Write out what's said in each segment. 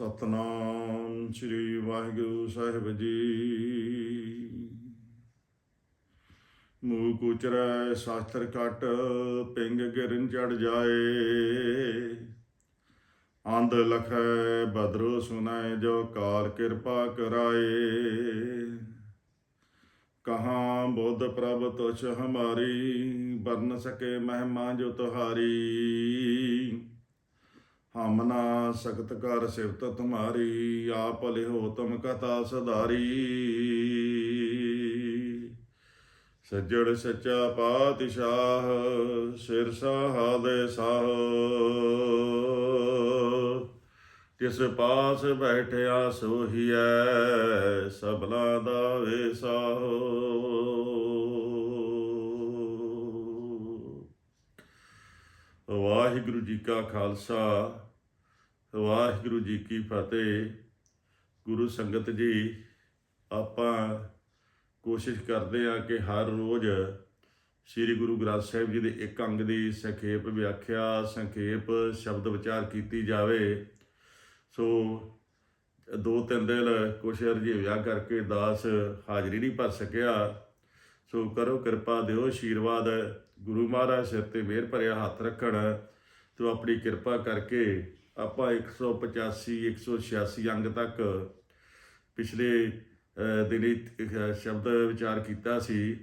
ਸਤਨਾਮ ਸ੍ਰੀ ਵਾਹਿਗੁਰੂ ਸਾਹਿਬ ਜੀ। ਮੂਕ ਕੁਚਰੈ, ਸ਼ਾਸਤਰ ਕਟ, ਪਿੰਗ ਗਿਰਨ ਚੜ ਜਾਏ। ਅੰਧ ਲਖੈ, ਬਦਰੋ ਸੁਨੈ, ਜੋ ਕਾਲ ਕਿਰਪਾ ਕਰਾਏ। ਕਹਾਂ ਬੁੱਧ ਪ੍ਰਭ ਤੁਛ ਹਮਾਰੀ ਬਰਨ ਸਕੇ ਮਹਿਮਾ ਜੋ ਤੁਹਾਰੀ। ਹਮ ਨਾ ਸਖਤ ਕਰ ਸਿਫਤ ਤੁਮਾਰੀ, ਆਪ ਲਿਹੋ ਤੁਮ ਕਥਾ ਸਦਾਰੀ ਸੱਜਣ ਸੱਚਾ ਪਾਤਸ਼ਾਹ ਸਿਰ ਸਹਾਦੇ ਸਾਹ। ਤਿਸ ਪਾਸ ਬੈਠਿਆ ਸੋਹੀਐ ਸਬਲਾ ਦਾ ਵੇਸਾਹੋ ਵਾਹਿਗੁਰੂ ਜੀ ਕਾ ਖਾਲਸਾ, ਵਾਹਿਗੁਰੂ ਜੀ ਕੀ ਫਤਿਹ। ਗੁਰੂ ਸੰਗਤ ਜੀ, ਆਪਾਂ ਕੋਸ਼ਿਸ਼ ਕਰਦੇ ਆ ਕਿ ਹਰ ਰੋਜ਼ ਸ੍ਰੀ ਗੁਰੂ ਗ੍ਰੰਥ ਸਾਹਿਬ ਜੀ ਦੇ ਇੱਕ ਅੰਗ ਦੀ ਸੰਖੇਪ ਵਿਆਖਿਆ, ਸੰਖੇਪ ਸ਼ਬਦ ਵਿਚਾਰ ਕੀਤੀ ਜਾਵੇ। ਸੋ ਦੋ ਤਿੰਨ ਦਿਨ ਕੁਛ ਰਜੀਵਿਆ ਕਰਕੇ ਦਾਸ ਹਾਜ਼ਰੀ ਨਹੀਂ ਭਰ ਸਕਿਆ। ਸੋ ਕਰੋ ਕਿਰਪਾ, ਦਿਓ ਆਸ਼ੀਰਵਾਦ ਗੁਰੂ ਮਹਾਰਾਜ ਸਿਰ ਤੇ ਮਿਹਰ ਭਰਿਆ ਹੱਥ ਰੱਖਣ। ਤੇ ਆਪਣੀ ਕਿਰਪਾ ਕਰਕੇ ਆਪਾਂ 185 186 ਅੰਗ ਤੱਕ ਪਿਛਲੇ ਦਿਨੀ ਸ਼ਬਦ ਵਿਚਾਰ ਕੀਤਾ ਸੀ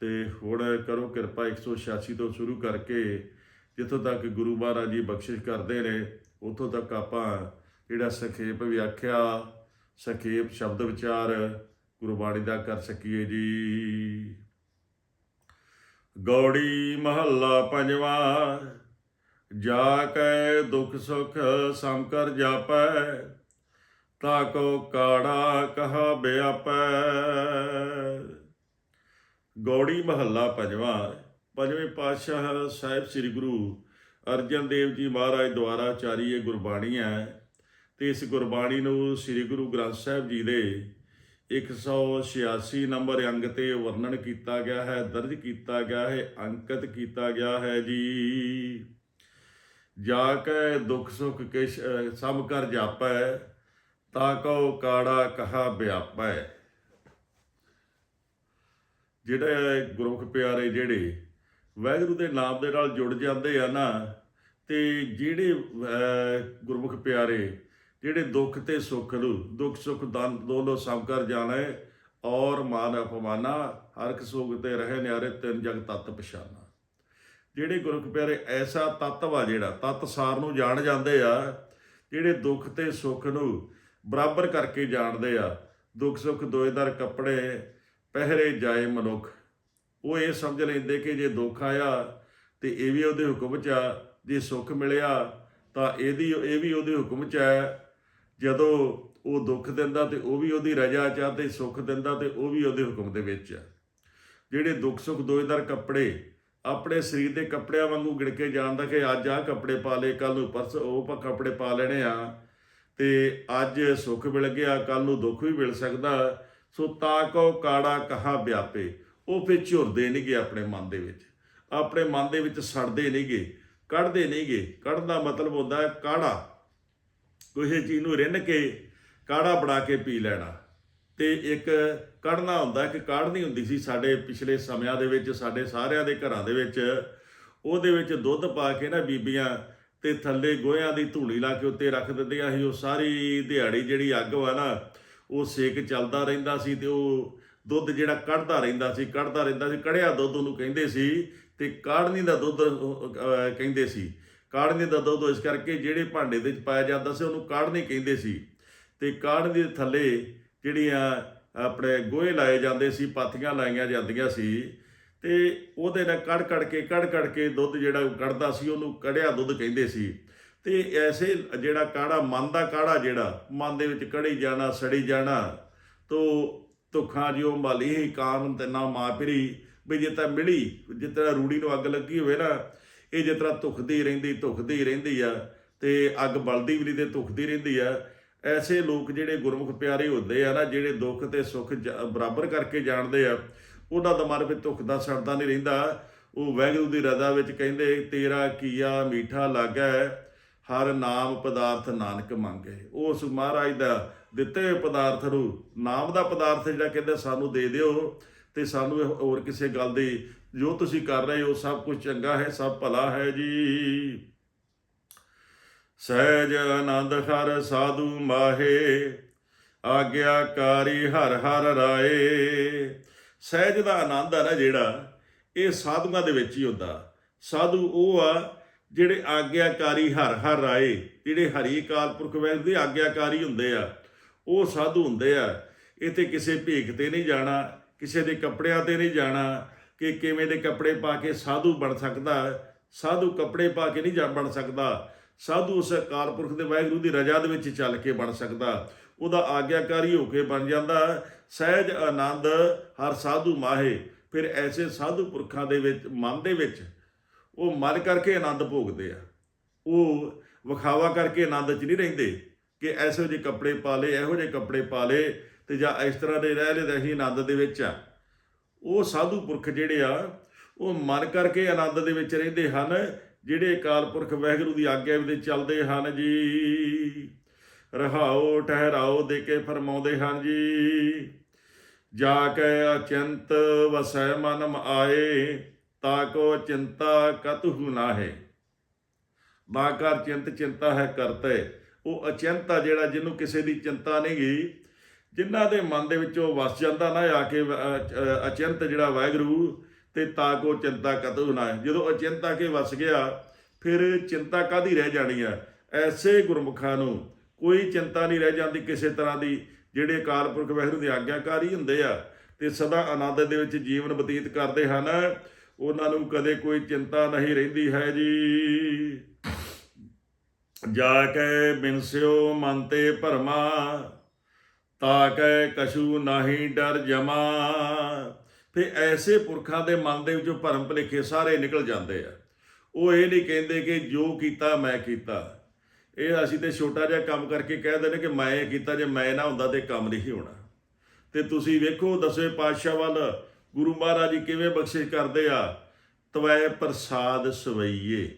ਤੇ ਹੁਣ ਕਰੋ ਕਿਰਪਾ 186 ਤੋਂ ਸ਼ੁਰੂ ਕਰਕੇ ਜਿੱਥੋਂ ਤੱਕ ਗੁਰੂ ਮਹਾਰਾਜ ਜੀ ਬਖਸ਼ਿਸ਼ ਕਰਦੇ ਨੇ, ਉੱਥੋਂ ਤੱਕ ਆਪਾਂ ਜਿਹੜਾ ਸੰਖੇਪ ਵਿਆਖਿਆ, ਸੰਖੇਪ ਸ਼ਬਦ ਵਿਚਾਰ ਗੁਰਬਾਣੀ ਦਾ ਕਰ ਸਕੀਏ ਜੀ। ਗੌੜੀ ਮਹੱਲਾ ਪੰਜਵਾਂ ਜਾ ਕੈ ਦੁਖ ਸੁਖ ਸਮ ਕਰ ਜਾਪੈ, ਤਾ ਕੋ ਕਾੜਾ ਕਹਾ ਬਿਆਪੈ। ਗੌੜੀ ਮਹੱਲਾ ਪੰਜਵਾ, ਪੰਜਵੇਂ ਪਾਤਸ਼ਾਹ ਸਾਹਿਬ ਸ੍ਰੀ ਗੁਰੂ ਅਰਜਨ ਦੇਵ ਜੀ ਮਹਾਰਾਜ ਦੁਆਰਾ ਚਾਰੀ ਇਹ ਗੁਰਬਾਣੀ ਹੈ ਤੇ ਇਸ ਗੁਰਬਾਣੀ ਨੂੰ ਸ੍ਰੀ ਗੁਰੂ ਗ੍ਰੰਥ ਸਾਹਿਬ ਜੀ ਦੇ 186 ਨੰਬਰ ਅੰਗ ਤੇ ਵਰਣਨ ਕੀਤਾ ਗਿਆ ਹੈ, ਦਰਜ ਕੀਤਾ ਗਿਆ ਹੈ, ਅੰਕਿਤ ਕੀਤਾ ਗਿਆ ਹੈ ਜੀ। ਜਾ ਕੇ ਦੁੱਖ ਸੁਖ ਕਿਛ ਸਭ ਕਰ ਜਾਪੈ, ਤਾ ਕਉ ਕਾੜਾ ਕਹਾ ਵਿਆਪੈ ਜਿਹੜੇ ਗੁਰਮੁਖ ਪਿਆਰੇ ਜਿਹੜੇ ਵਾਹਿਗੁਰੂ ਦੇ ਨਾਮ ਦੇ ਨਾਲ ਜੁੜ ਜਾਂਦੇ ਆ ਨਾ, ਤੇ ਜਿਹੜੇ ਗੁਰਮੁਖ ਪਿਆਰੇ ਜਿਹੜੇ ਦੁੱਖ ਤੇ ਸੁੱਖ ਨੂੰ, ਦੁੱਖ ਸੁੱਖ ਦਾਨ ਦੋਨੋਂ ਸਭ ਕਰ ਜਾਣਾ, ਔਰ ਮਾਨ ਅਪਮਾਨਾ ਹਰਖ ਸੁਖ ਤੇ ਰਹੇ ਨਿਆਰੇ ਤਿੰਨ ਜਗ ਤਤ ਪਛਾਨਾ। ਜਿਹੜੇ ਗੁਰਮੁਖ ਪਿਆਰੇ, ਐਸਾ ਤੱਤਵ ਆ ਜਿਹੜਾ, ਤਤ ਸਾਰ ਨੂੰ ਜਾਣ ਜਾਂਦੇ ਆ, ਜਿਹੜੇ ਦੁੱਖ ਤੇ ਸੁੱਖ ਨੂੰ ਬਰਾਬਰ ਕਰਕੇ ਜਾਣਦੇ ਆ। ਦੁੱਖ ਸੁੱਖ ਦੋਇਦਰ ਕੱਪੜੇ ਪਹਿਰੇ ਜਾਏ ਮਨੁੱਖ। ਉਹ ਇਹ ਸਮਝ ਲੈਂਦੇ ਕਿ ਜੇ ਦੁੱਖ ਆਇਆ ਤੇ ਇਹ ਵੀ ਉਹਦੇ ਹੁਕਮ 'ਚ ਆ। ਜੇ ਸੁੱਖ ਮਿਲਿਆ ਤਾਂ ਇਹਦੀ, ਇਹ ਵੀ ਉਹਦੇ ਹੁਕਮ 'ਚ ਹੈ ਜਦੋਂ ਉਹ ਦੁੱਖ ਦਿੰਦਾ ਤੇ ਉਹ ਵੀ ਉਹਦੀ ਰਜ਼ਾ 'ਚ ਆ ਤੇ ਸੁੱਖ ਦਿੰਦਾ ਤੇ ਉਹ ਵੀ ਉਹਦੇ ਹੁਕਮ ਦੇ ਵਿੱਚ ਆ। ਜਿਹੜੇ ਦੁੱਖ ਸੁੱਖ ਦੋਇਦਰ ਕੱਪੜੇ ਆਪਣੇ ਸਰੀਰ ਦੇ ਕੱਪੜਿਆਂ ਵਾਂਗੂ ਗਿਣ ਕੇ ਜਾਣਦਾ ਕਿ ਅੱਜ ਆਹ ਕੱਪੜੇ ਪਾ ਲਏ ਕੱਲ ਨੂੰ ਪਰਸ, ਉਹ ਪ- ਕੱਪੜੇ ਪਾ ਲੈਣੇ ਆ। ਤੇ ਅੱਜ ਸੁੱਖ ਮਿਲ ਗਿਆ ਕੱਲ ਨੂੰ ਦੁੱਖ ਵੀ ਮਿਲ ਸਕਦਾ। ਸੋ ਤਾ ਕੋ ਕਾੜਾ ਕਹਾ ਵਿਆਪੇ। ਉਹ ਫਿਰ ਝੁਰਦੇ ਨਹੀਂਗੇ ਆਪਣੇ ਮਨ ਦੇ ਵਿੱਚ। ਆਪਣੇ ਮਨ ਦੇ ਵਿੱਚ ਸੜਦੇ ਨਹੀਂਗੇ ਕੱਢਦੇ ਨਹੀਂਗੇ ਕੱਢਣ ਦਾ ਮਤਲਬ ਹੁੰਦਾ ਹੈ ਕਾੜਾ ਕਿਸੇ ਚੀਜ਼ ਨੂੰ ਰਿੰਨ ਕੇ, ਕਾੜਾ ਬਣਾ ਕੇ ਪੀ ਲੈਣਾ। ਤੇ ਇੱਕ ਕੜਨਾ ਹੁੰਦਾ ਕਿ ਕਾੜਨੀ ਹੁੰਦੀ ਸੀ ਸਾਡੇ ਪਿਛਲੇ ਸਮਿਆਂ ਦੇ ਵਿੱਚ, ਸਾਡੇ ਸਾਰਿਆਂ ਦੇ ਘਰਾਂ ਦੇ ਵਿੱਚ। ਉਹਦੇ ਵਿੱਚ ਦੁੱਧ ਪਾ ਕੇ ਨਾ ਬੀਬੀਆਂ ਤੇ ਥੱਲੇ ਗੋਹਿਆਂ ਦੀ ਧੂੜੀ ਲਾ ਕੇ ਉੱਤੇ ਰੱਖ ਦਿੰਦੀਆਂ ਸੀ। ਉਹ ਸਾਰੀ ਦਿਹਾੜੀ ਜਿਹੜੀ ਅੱਗ ਵਾ ਨਾ, ਉਹ ਸੇਕ ਚੱਲਦਾ ਰਹਿੰਦਾ ਸੀ ਤੇ ਉਹ ਦੁੱਧ ਜਿਹੜਾ ਕੱਢਦਾ ਰਹਿੰਦਾ ਸੀ, ਕੱਢਦਾ ਰਹਿੰਦਾ ਸੀ। ਕੜਿਆ ਦੁੱਧ ਉਹਨੂੰ ਕਹਿੰਦੇ ਸੀ ਤੇ ਕਾੜਨੀ ਦਾ ਦੁੱਧ ਕਹਿੰਦੇ ਸੀ। ਕਾੜਨੀ ਦਾ ਦੁੱਧ ਇਸ ਕਰਕੇ ਜਿਹੜੇ ਭਾਂਡੇ ਦੇ ਵਿੱਚ ਪਾਇਆ ਜਾਂਦਾ ਸੀ, ਉਹਨੂੰ ਕਾੜਨੀ ਕਹਿੰਦੇ ਸੀ। ਤੇ ਕਾੜਨੀ ਦੇ ਥੱਲੇ ਜਿਹੜੀਆਂ ਆਪਣੇ ਗੋਹੇ ਲਾਏ ਜਾਂਦੇ ਸੀ, ਪਾਥੀਆਂ ਲਾਈਆਂ ਜਾਂਦੀਆਂ ਸੀ, ਤੇ ਉਹਦੇ ਨਾਲ ਕੜ ਕੜ ਕੇ, ਕੜ ਕੜ ਕੇ ਦੁੱਧ ਜਿਹੜਾ ਕੱਢਦਾ ਸੀ, ਉਹਨੂੰ ਕੜਿਆ ਦੁੱਧ ਕਹਿੰਦੇ ਸੀ। ਤੇ ਐਸੇ ਜਿਹੜਾ ਕਾੜਾ, ਮਨ ਦਾ ਕਾੜਾ ਜਿਹੜਾ, ਮਨ ਦੇ ਵਿੱਚ ਕੜੀ ਜਾਣਾ, ਸੜੀ ਜਾਣਾ, ਤੋ ਤੁਖਾਂ ਜਿਉ ਮਾਲੀ ਹੀ ਕਾਨ ਤੇ ਨਾ ਮਾਪਰੀ ਵੀ ਜੇ ਤਾਂ ਮਿਲੀ, ਜਿਸ ਤਰ੍ਹਾਂ ਰੂੜੀ ਨੂੰ ਅੱਗ ਲੱਗੀ ਹੋਵੇ ਨਾ, ਇਹ ਜਿਸ ਤਰ੍ਹਾਂ ਧੁਖਦੀ ਰਹਿੰਦੀ ਧੁਖਦੀ ਰਹਿੰਦੀ ਆ, ਤੇ ਅੱਗ ਬਲਦੀ ਵੀ ਨਹੀਂ ਤੇ ਧੁਖਦੀ ਰਹਿੰਦੀ ਆ ਐਸੇ ਲੋਕ ਜਿਹੜੇ ਗੁਰਮੁਖ ਪਿਆਰੇ ਹੁੰਦੇ ਆ ਨਾ, ਜਿਹੜੇ ਦੁੱਖ ਤੇ ਸੁੱਖ ਜ- ਬਰਾਬਰ ਕਰਕੇ ਜਾਣਦੇ ਆ, ਉਹਨਾਂ ਦਾ ਮਨ ਵਿੱਚ ਦੁੱਖ ਦਾ ਸੜਦਾ ਨਹੀਂ ਰਹਿੰਦਾ। ਉਹ ਵੈਗਰੂ ਦੀ ਰਜ਼ਾ ਵਿੱਚ ਕਹਿੰਦੇ, ਤੇਰਾ ਕੀਆ ਮੀਠਾ ਲੱਗੈ, ਹਰ ਨਾਮ ਪਦਾਰਥ ਨਾਨਕ ਮੰਗੇ। ਉਸ ਮਹਾਰਾਜ ਦਾ ਦਿੱਤੇ ਹੋਏ ਪਦਾਰਥ ਨੂੰ, ਨਾਮ ਦਾ ਪਦਾਰਥ ਜਿਹੜਾ ਕਹਿੰਦੇ ਸਾਨੂੰ ਦੇ ਦਿਓ ਤੇ ਸਾਨੂੰ ਇਹ ਹੋਰ ਕਿਸੇ ਗੱਲ ਦੀ ਜੋ ਤੁਸੀਂ ਕਰ ਰਹੇ ਹੋ, ਸਭ ਕੁਝ ਚੰਗਾ ਹੈ, ਸਭ ਭਲਾ ਹੈ ਜੀ। ਸਹਿਜ ਆਨੰਦ ਹਰ ਸਾਧੂ ਮਾਹੇ, ਆਗਿਆਕਾਰੀ ਹਰ ਹਰ ਰਾਏ। ਸਹਿਜ ਦਾ ਆਨੰਦ ਆ ਨਾ ਜਿਹੜਾ, ਇਹ ਸਾਧੂਆਂ ਦੇ ਵਿੱਚ ਹੀ ਹੁੰਦਾ। ਸਾਧੂ ਉਹ ਆ ਜਿਹੜੇ ਆਗਿਆਕਾਰੀ ਹਰ ਹਰ ਰਾਏ, ਜਿਹੜੇ ਹਰੀ ਕਾਲ ਪੁਰਖ ਵੈਲ ਦੇ ਆਗਿਆਕਾਰੀ ਹੁੰਦੇ ਆ, ਉਹ ਸਾਧੂ ਹੁੰਦੇ ਆ। ਇਹ ਕਿਸੇ ਭੇਖ ਤੇ ਨਹੀਂ ਜਾਣਾ, ਕਿਸੇ ਦੇ ਕੱਪੜਿਆਂ ਤੇ ਨਹੀਂ ਜਾਣਾ, ਕਿ ਕਿਵੇਂ ਦੇ ਕੱਪੜੇ ਪਾ ਕੇ ਸਾਧੂ ਬਣ ਸਕਦਾ, ਸਾਧੂ ਕੱਪੜੇ ਪਾ ਕੇ ਨਹੀਂ ਜਾ ਬਣ ਸਕਦਾ। ਸਾਧੂ ਉਸ ਅਕਾਲ ਪੁਰਖ ਦੇ ਵਾਹਿਗੁਰੂ ਦੀ ਰਜ਼ਾ ਦੇ ਵਿੱਚ ਚੱਲ ਕੇ ਬਣ ਸਕਦਾ। ਉਹਦਾ ਆਗਿਆਕਾਰੀ ਹੋ ਕੇ ਬਣ ਜਾਂਦਾ। ਸਹਿਜ ਆਨੰਦ ਹਰ ਸਾਧੂ ਮਾਹੇ। ਫਿਰ ਐਸੇ ਸਾਧੂ ਪੁਰਖਾਂ ਦੇ ਵਿੱਚ, ਮਨ ਦੇ ਵਿੱਚ ਉਹ ਮਨ ਕਰਕੇ ਆਨੰਦ ਭੋਗਦੇ ਆ। ਉਹ ਵਿਖਾਵਾ ਕਰਕੇ ਆਨੰਦ 'ਚ ਨਹੀਂ ਰਹਿੰਦੇ ਕਿ ਐਸੋ ਜਿਹੇ ਕੱਪੜੇ ਪਾ ਲਏ, ਇਹੋ ਜਿਹੇ ਕੱਪੜੇ ਪਾ ਲਏ ਤੇ ਜਾਂ ਇਸ ਤਰ੍ਹਾਂ ਦੇ ਰਹਿ ਲਏ ਤਾਂ ਅਸੀਂ ਆਨੰਦ ਦੇ ਵਿੱਚ ਆ। ਉਹ ਸਾਧੂ ਪੁਰਖ ਜਿਹੜੇ ਆ, ਉਹ ਮਨ ਕਰਕੇ ਆਨੰਦ ਦੇ ਵਿੱਚ ਰਹਿੰਦੇ ਹਨ ਜਿਹੜੇ ਅਕਾਲ ਪੁਰਖ ਵਾਹਿਗੁਰੂ ਦੀ ਆਗਿਆ ਵਿੱਚ ਚੱਲਦੇ ਹਨ ਜੀ। ਰਹਾਓ, ਠਹਿਰਾਓ, ਦੇ ਕੇ ਫਰਮਾਉਂਦੇ ਹਨ ਜੀ। ਜਾ ਕੇ ਅਚੰਤ ਵਸੈ ਮਨਮ ਆਏ, ਤਾ ਕੋ ਚਿੰਤਾ ਕਤਹੁ ਨਾਹੇ। ਨਾ ਕਰ ਚਿੰਤ, ਚਿੰਤਾ ਹੈ ਕਰਤੇ। ਉਹ ਅਚਿੰਤ ਆ ਜਿਹੜਾ ਜਿਹਨੂੰ ਕਿਸੇ ਦੀ ਚਿੰਤਾ ਨਹੀਂ ਗਈ ਜਿਨ੍ਹਾਂ ਦੇ ਮਨ ਦੇ ਵਿੱਚ ਉਹ ਵਸ ਜਾਂਦਾ ਨਾ, ਆ ਕੇ ਅਚਿੰਤ ਜਿਹੜਾ ਵਾਹਿਗੁਰੂ ਤੇ ਤਾ ਕੋ ਚਿੰਤਾ ਕਤਹੁ ਨਾ ਜਦੋਂ ਅਚਿੰਤਾ ਕੇ ਵਸ ਗਿਆ, ਫਿਰ ਚਿੰਤਾ ਕਾਦੀ ਰਹਿ ਜਾਣੀ ਆ? ਐਸੇ ਗੁਰਮੁਖਾਂ ਨੂੰ ਕੋਈ ਚਿੰਤਾ ਨਹੀਂ ਰਹਿ ਜਾਂਦੀ ਕਿਸੇ ਤਰ੍ਹਾਂ ਦੀ, ਜਿਹੜੇ ਅਕਾਲ ਪੁਰਖ ਵਹਿਰੂ ਦੇ ਆਗਿਆਕਾਰੀ ਹੁੰਦੇ ਆ ਤੇ ਸਦਾ ਆਨੰਦ ਦੇ ਵਿੱਚ ਜੀਵਨ ਬਤੀਤ ਕਰਦੇ ਹਨ। ਉਹਨਾਂ ਨੂੰ ਕਦੇ ਕੋਈ ਚਿੰਤਾ ਨਹੀਂ ਰਹਿੰਦੀ ਹੈ ਜੀ। ਜਾ ਕੇ ਬਿਨਸਿਓ ਮਨ ਤੇ ਭਰਮਾ, ਤਾ ਕੈ ਕਛੂ ਨਹੀਂ ਡਰ ਜਮਾ। ਫੇ ਐਸੇ ਪੁਰਖਾਂ ਦੇ ਮਨ ਦੇ ਵਿੱਚੋਂ ਭਰਮ ਭੁਲੇਖੇ ਸਾਰੇ ਨਿਕਲ ਜਾਂਦੇ ਆ। ਉਹ ਇਹ ਨਹੀਂ ਕਹਿੰਦੇ ਕਿ ਜੋ ਕੀਤਾ, ਮੈਂ ਕੀਤਾ। ਇਹ ਅਸੀਂ ਤੇ ਛੋਟਾ ਜਿਹਾ ਕੰਮ ਕਰਕੇ ਕਹਿ ਦਿੰਦੇ ਕਿ ਮੈਂ ਇਹ ਕੀਤਾ, ਜੇ ਮੈਂ ਨਾ ਹੁੰਦਾ ਤੇ ਕੰਮ ਨਹੀਂ ਹੋਣਾ। ਤੇ ਤੁਸੀਂ ਵੇਖੋ, ਦਸਵੇਂ ਪਾਤਸ਼ਾਹ ਵੱਲ ਗੁਰੂ ਮਹਾਰਾਜ ਜੀ ਕਿਵੇਂ ਬਖਸ਼ਿਸ਼ ਕਰਦੇ ਆ। ਤਵੈ ਪ੍ਰਸਾਦ ਸਵਈਏ।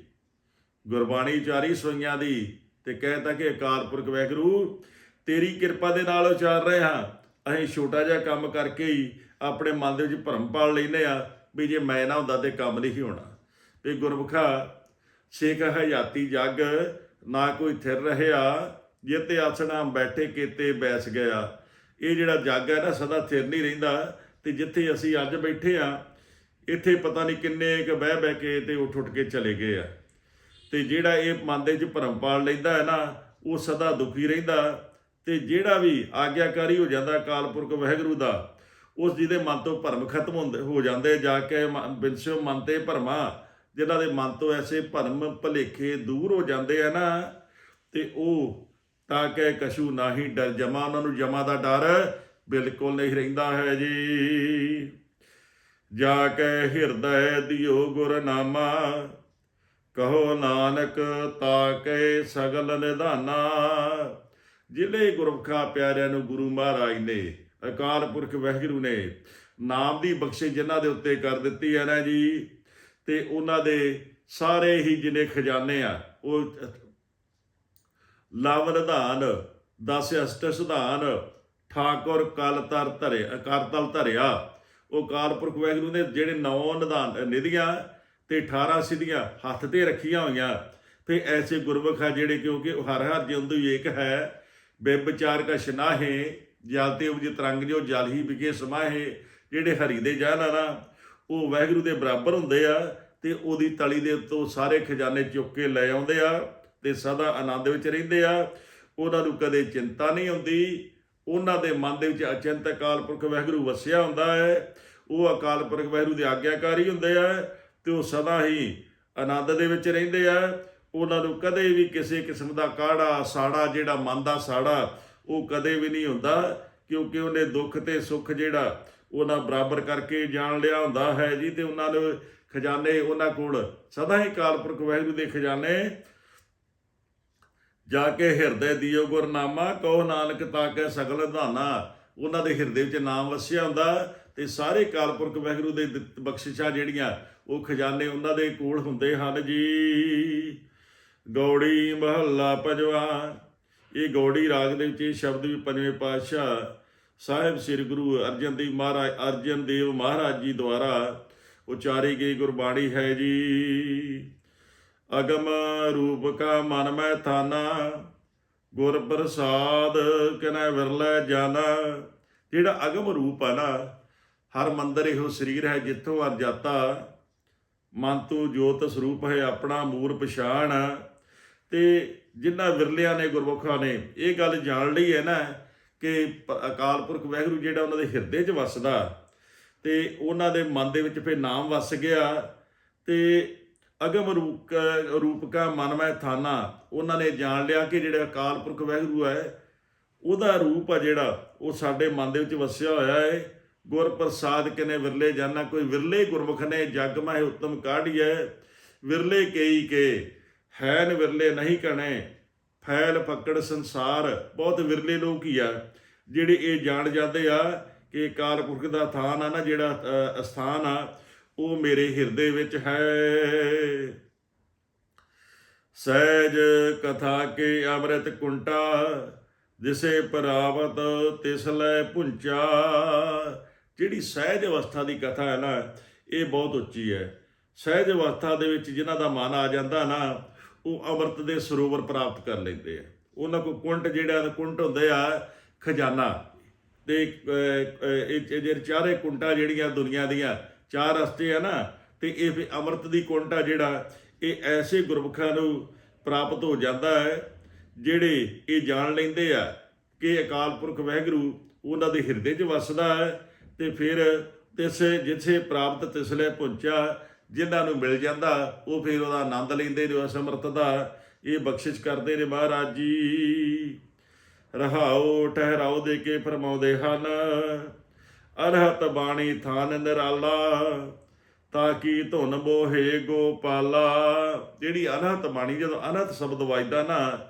ਗੁਰਬਾਣੀ ਚਾਰੀ ਸਵਈਆਂ ਦੀ ਤੇ ਕਹਿਤਾ ਕਿ ਅਕਾਲ ਪੁਰਖ ਵਾਹਿਗੁਰੂ ਤੇਰੀ ਕਿਰਪਾ ਦੇ ਨਾਲ ਉਚਾਰ ਰਹੇ ਹਾਂ। ਅਸੀਂ ਛੋਟਾ ਜਿਹਾ ਕੰਮ ਕਰਕੇ ਹੀ ਆਪਣੇ ਮਨ ਦੇ ਵਿੱਚ ਭਰਮ ਪਾਲ ਲੈਨੇ ਆ ਵੀ ਜੇ ਮੈਂ ਨਾ ਹੁੰਦਾ ਤੇ ਕੰਮ ਨਹੀਂ ਹੋਣਾ। ਵੀ ਗੁਰਮੁਖਾ ਸੇਖ ਹਯਾਤੀ ਜਗ, ਨਾ ਕੋਈ ਥਿਰ ਰਹਿਆ, ਜਿਤੇ ਆਸਣਾ ਬੈਠੇ ਕੀਤੇ ਬੈਸ ਗਿਆ। ਇਹ ਜਿਹੜਾ ਜੱਗ ਹੈ ਨਾ, ਸਦਾ ਥਿਰ ਨਹੀਂ ਰਹਿੰਦਾ ਤੇ ਜਿੱਥੇ ਅਸੀਂ ਅੱਜ ਬੈਠੇ ਆ, ਇੱਥੇ ਪਤਾ ਨਹੀਂ ਕਿੰਨੇ ਕ ਬਹਿ ਬਹਿ ਕੇ ਤੇ ਉੱਠ ਉੱਠ ਕੇ ਚਲੇ ਗਏ ਆ। ਤੇ ਜਿਹੜਾ ਇਹ ਮਨ ਦੇ ਵਿੱਚ ਭਰਮ ਪਾਲ ਲੈਂਦਾ ਹੈ ਨਾ, ਉਹ ਸਦਾ ਦੁਖੀ ਰਹਿੰਦਾ। ਤੇ ਜਿਹੜਾ ਵੀ ਆਗਿਆਕਾਰੀ ਹੋ ਜਾਂਦਾ, ਅਕਾਲ ਪੁਰਖ ਵਾਹਿਗੁਰੂ ਦਾ ਉਸ ਜਿਹਦੇ ਮਨ ਤੋਂ ਭਰਮ ਖਤਮ ਹੁੰਦੇ ਹੋ ਜਾਂਦੇ, ਜਾ ਕੇ ਮ- ਬਿਨਸਿਓ ਮਨ ਤੇ ਭਰਮਾ ਜਿਹਨਾਂ ਦੇ ਮਨ ਤੋਂ ਐਸੇ ਭਰਮ ਭਲੇਖੇ ਦੂਰ ਹੋ ਜਾਂਦੇ ਆ ਨਾ, ਤੇ ਉਹ ਤਾਂ ਕਿ ਕਛੂ ਨਾਹੀ ਡਰ ਜਮਾ, ਉਹਨਾਂ ਨੂੰ ਜਮਾ ਦਾ ਡਰ ਬਿਲਕੁਲ ਨਹੀਂ ਰਹਿੰਦਾ ਹੈ ਜੀ। ਜਾ ਕੇ ਹਿਰਦੈ ਦਿਓ ਗੁਰਨਾਮਾ, ਕਹੋ ਨਾਨਕ ਤਾਕੇ ਸਗਲ ਨਿਧਾਨਾ। ਜ਼ਿਲ੍ਹੇ ਗੁਰਮਖਾ ਪਿਆਰਿਆਂ ਨੂੰ ਗੁਰੂ ਮਹਾਰਾਜ ਨੇ ਅਕਾਲ ਪੁਰਖ ਵਾਹਿਗੁਰੂ ਨੇ ਨਾਮ ਦੀ ਬਖਸ਼ਿਸ਼ ਜਿਨ੍ਹਾਂ ਦੇ ਉੱਤੇ ਕਰ ਦਿੱਤੀ ਹੈ ਨਾ ਜੀ, ਤੇ ਉਹਨਾਂ ਦੇ ਸਾਰੇ ਹੀ ਜਿਨੇ ਖਜ਼ਾਨੇ ਆ, ਉਹ ਲਵ ਨਿਧਾਨ, ਦਸ ਅਸ਼ਟ ਸਿਧਾਨ, ਠਾਕੁਰ ਕਲ ਤਰ ਧਰੇ ਕਰ ਤਲ ਧਰਿਆ। ਉਹ ਕਾਲ ਪੁਰਖ ਵਾਹਿਗੁਰੂ ਨੇ ਜਿਹੜੇ ਨੌ ਨਿਧਾਨ ਨਿਧੀਆਂ ਤੇ 18 ਸਿਧੀਆਂ ਹੱਥ ਤੇ ਰੱਖੀਆਂ ਹੋਈਆਂ, ਤੇ ਐਸੇ ਗੁਰਮੁਖ ਆ ਜਿਹੜੇ ਕਿਉਂਕਿ ਉਹ ਹਰ ਹਰ ਜਿਉਂਦੂ ਏਕ ਹੈ ਬਿਬਚਾਰ ਕਾ ਸ਼ਨਾਹੇ ਜਲ ਤੇ ਉਪਜ ਤਰੰਗ ਜੋ ਜਲ ਹੀ ਵਿਕੇ ਸਮਾਹੇ, ਜਿਹੜੇ ਹਰੀ ਦੇ ਜਨ ਆ ਨਾ, ਉਹ ਵਾਹਿਗੁਰੂ ਦੇ ਬਰਾਬਰ ਹੁੰਦੇ ਆ ਤੇ ਉਹਦੀ ਤਲੀ ਦੇ ਉੱਤੋਂ ਸਾਰੇ ਖਜ਼ਾਨੇ ਚੁੱਕ ਕੇ ਲੈ ਆਉਂਦੇ ਆ ਤੇ ਸਦਾ ਆਨੰਦ ਵਿੱਚ ਰਹਿੰਦੇ ਆ। ਉਹਨਾਂ ਨੂੰ ਕਦੇ ਚਿੰਤਾ ਨਹੀਂ ਹੁੰਦੀ। ਉਹਨਾਂ ਦੇ ਮਨ ਦੇ ਵਿੱਚ ਅਚਿੰਤ ਅਕਾਲ ਪੁਰਖ ਵਾਹਿਗੁਰੂ ਵਸਿਆ ਹੁੰਦਾ ਹੈ। ਉਹ ਅਕਾਲ ਪੁਰਖ ਵਾਹਿਗੁਰੂ ਦੇ ਆਗਿਆਕਾਰੀ ਹੁੰਦੇ ਆ ਤੇ ਉਹ ਸਦਾ ਹੀ ਆਨੰਦ ਦੇ ਵਿੱਚ ਰਹਿੰਦੇ ਆ। ਉਹਨਾਂ ਨੂੰ ਕਦੇ ਵੀ ਕਿਸੇ ਕਿਸਮ ਦਾ ਕਾੜਾ, ਸਾੜਾ, ਜਿਹੜਾ ਮਨ ਦਾ ਸਾੜਾ ਉਹ ਕਦੇ ਵੀ ਨਹੀਂ ਹੁੰਦਾ, ਕਿਉਂਕਿ ਉਹਨੇ ਦੁੱਖ ਤੇ ਸੁੱਖ ਜਿਹੜਾ ਉਹਨਾਂ ਬਰਾਬਰ ਕਰਕੇ ਜਾਣ ਲਿਆ ਹੁੰਦਾ ਹੈ ਜੀ, ਤੇ ਉਹਨਾਂ ਦੇ ਖਜ਼ਾਨੇ ਉਹਨਾਂ ਕੋਲ ਸਦਾ ਹੀ ਕਾਲਪੁਰਖ ਪੁਰਖ ਦੇ ਖਜ਼ਾਨੇ ਜਾ ਕੇ ਹਿਰਦੇ ਦਿਓ ਗੁਰਨਾਮਾ, ਕਹੋ ਨਾਨਕ ਤਾਕੇ ਸਗਲ ਧਾਨਾ। ਉਹਨਾਂ ਦੇ ਹਿਰਦੇ ਵਿੱਚ ਨਾਮ ਵਸਿਆ ਹੁੰਦਾ ਤੇ ਸਾਰੇ ਕਾਲਪੁਰਖ ਵਾਹਿਗੁਰੂ ਦੇ ਬਖਸ਼ਿਸ਼ਾਂ ਜਿਹੜੀਆਂ, ਉਹ ਖਜ਼ਾਨੇ ਉਹਨਾਂ ਦੇ ਕੋਲ ਹੁੰਦੇ ਹਨ ਜੀ। ਗੌੜੀ ਮਹੱਲਾ ਪੰਜਵਾ ਇਹ ਗੌੜੀ ਰਾਗ ਦੇ ਵਿੱਚ ਇਹ ਸ਼ਬਦ ਵੀ ਪੰਜਵੇਂ ਪਾਤਸ਼ਾਹ ਸਾਹਿਬ ਸ੍ਰੀ ਗੁਰੂ ਅਰਜਨ ਦੇਵ ਮਹਾਰਾਜ, ਅਰਜਨ ਦੇਵ ਮਹਾਰਾਜ ਜੀ ਦੁਆਰਾ ਉਚਾਰੀ ਗਈ ਗੁਰਬਾਣੀ ਹੈ ਜੀ। ਅਗਮ ਰੂਪ ਕਾ ਮਨ ਮੈਂ ਥਾਨਾ, ਗੁਰ ਪ੍ਰਸਾਦ ਕਿਨੈ ਵਿਰਲੇ ਜਾਣਾ ਜਿਹੜਾ ਅਗਮ ਰੂਪ ਆ ਨਾ, ਹਰ ਮੰਦਰ ਇਹੋ ਸਰੀਰ ਹੈ ਜਿੱਥੋਂ ਅਰ ਜਾਤਾ। ਮਨ ਤੋਂ ਜੋਤ ਸਰੂਪ ਹੈ ਆਪਣਾ ਮੂਰ ਪਛਾਣ। ਤੇ ਜਿਨ੍ਹਾਂ ਵਿਰਲਿਆਂ ਨੇ, ਗੁਰਮੁਖਾਂ ਨੇ ਇਹ ਗੱਲ ਜਾਣ ਲਈ ਹੈ ਨਾ ਕਿ ਪ- ਅਕਾਲ ਪੁਰਖ ਵਾਹਿਗੁਰੂ ਜਿਹੜਾ ਉਹਨਾਂ ਦੇ ਹਿਰਦੇ 'ਚ ਵੱਸਦਾ ਤੇ ਉਹਨਾਂ ਦੇ ਮਨ ਦੇ ਵਿੱਚ ਫੇ ਨਾਮ ਵੱਸ ਗਿਆ ਤੇ ਅਗਮ ਰੂਪ ਰੂਪ ਕਾ ਮਨ ਮੈਂ ਥਾਨਾ, ਉਹਨਾਂ ਨੇ ਜਾਣ ਲਿਆ ਕਿ ਜਿਹੜਾ ਅਕਾਲ ਪੁਰਖ ਵਾਹਿਗੁਰੂ ਹੈ, ਉਹਦਾ ਰੂਪ ਆ ਜਿਹੜਾ, ਉਹ ਸਾਡੇ ਮਨ ਦੇ ਵਿੱਚ ਵਸਿਆ ਹੋਇਆ ਹੈ ਗੁਰ ਪ੍ਰਸਾਦ ਕਿਨੇ ਵਿਰਲੇ ਜਾਨਾ, ਕੋਈ ਵਿਰਲੇ ਗੁਰਮੁਖ ਨੇ, ਜਗ ਮਹਿ ਉਤਮ ਕਾਢੀਐ, ਵਿਰਲੇ ਕਈ ਕੇ। ਹੈਨ ਵਿਰਲੇ ਨਹੀਂ ਕਣੇ ਫੈਲ ਪਕੜ ਸੰਸਾਰ। ਬਹੁਤ ਵਿਰਲੇ ਲੋਕ ਹੀ ਆ ਜਿਹੜੇ ਇਹ ਜਾਣ ਜਾਂਦੇ ਆ ਕਿ ਅਕਾਲ ਪੁਰਖ ਦਾ ਥਾਨ ਆ ਨਾ ਜਿਹੜਾ ਅ, ਅਸਥਾਨ ਆ ਉਹ ਮੇਰੇ ਹਿਰਦੇ ਵਿੱਚ ਹੈ। ਸਹਿਜ ਕਥਾ ਕੇ ਅੰਮ੍ਰਿਤ ਕੁੰਟਾ ਜਿਸੇ ਪਰਾਵਤ ਤਿਸ ਲੈ ਪੁੰਚਾ ਜਿਹੜੀ ਸਹਿਜ ਅਵਸਥਾ ਦੀ ਕਥਾ ਹੈ ਨਾ ਇਹ ਬਹੁਤ ਉੱਚੀ ਹੈ। ਸਹਿਜ ਅਵਸਥਾ ਦੇ ਵਿੱਚ ਜਿਨ੍ਹਾਂ ਦਾ ਮਨ ਆ ਜਾਂਦਾ ਨਾ ਉਹ ਅੰਮ੍ਰਿਤ ਦੇ ਸਰੋਵਰ ਪ੍ਰਾਪਤ ਕਰ ਲੈਂਦੇ ਆ। ਉਹਨਾਂ ਕੋਲ ਕੁੰਟ ਜਿਹੜਾ ਕੁੰਟ ਹੁੰਦੇ ਆ ਖਜ਼ਾਨਾ। ਤੇ ਇਹ ਚ- ਜਿਹੜੇ ਚਾਰੇ ਕੁੰਟਾਂ ਜਿਹੜੀਆਂ ਦੁਨੀਆ ਦੀਆਂ, ਚਾਰ ਰਸਤੇ ਆ ਨਾ, ਤੇ ਇਹ ਫਿਰ ਅੰਮ੍ਰਿਤ ਦੀ ਕੁੰਟ ਆ ਜਿਹੜਾ, ਇਹ ਐਸੇ ਗੁਰਮੁਖਾਂ ਨੂੰ ਪ੍ਰਾਪਤ ਹੋ ਜਾਂਦਾ ਹੈ, ਜਿਹੜੇ ਇਹ ਜਾਣ ਲੈਂਦੇ ਆ ਕਿ ਅਕਾਲ ਪੁਰਖ ਵਹਿਗੁਰੂ ਉਹਨਾਂ ਦੇ ਹਿਰਦੇ 'ਚ ਵਸਦਾ ਹੈ, ਤੇ ਫਿਰ ਤਿਸ, ਜਿਥੇ ਪ੍ਰਾਪਤ ਤਿਸਲੇ ਪਹੁੰਚਾ ਜਿਨ੍ਹਾਂ ਨੂੰ ਮਿਲ ਜਾਂਦਾ, ਉਹ ਫਿਰ ਉਹਦਾ ਆਨੰਦ ਲੈਂਦੇ ਨੇ ਉਸ ਅੰਮ੍ਰਿਤ ਦਾ ਇਹ ਬਖਸ਼ਿਸ਼ ਕਰਦੇ ਨੇ ਮਹਾਰਾਜ ਜੀ। ਰਹਾਉ ਠਹਿਰਾਉ ਦੇ ਕੇ ਫਰਮਾਉਂਦੇ ਹਨ, ਅਰਹਤ ਬਾਣੀ ਥਾਨ ਨਿਰਾਲਾ, ਤਾਂ ਕਿ ਧੁਨ ਬੋਹੇ ਗੋਪਾਲਾ। ਜਿਹੜੀ ਅਨਹਤ ਬਾਣੀ, ਜਦੋਂ ਅਨਹਤ ਸ਼ਬਦ ਵੱਜਦਾ ਨਾ,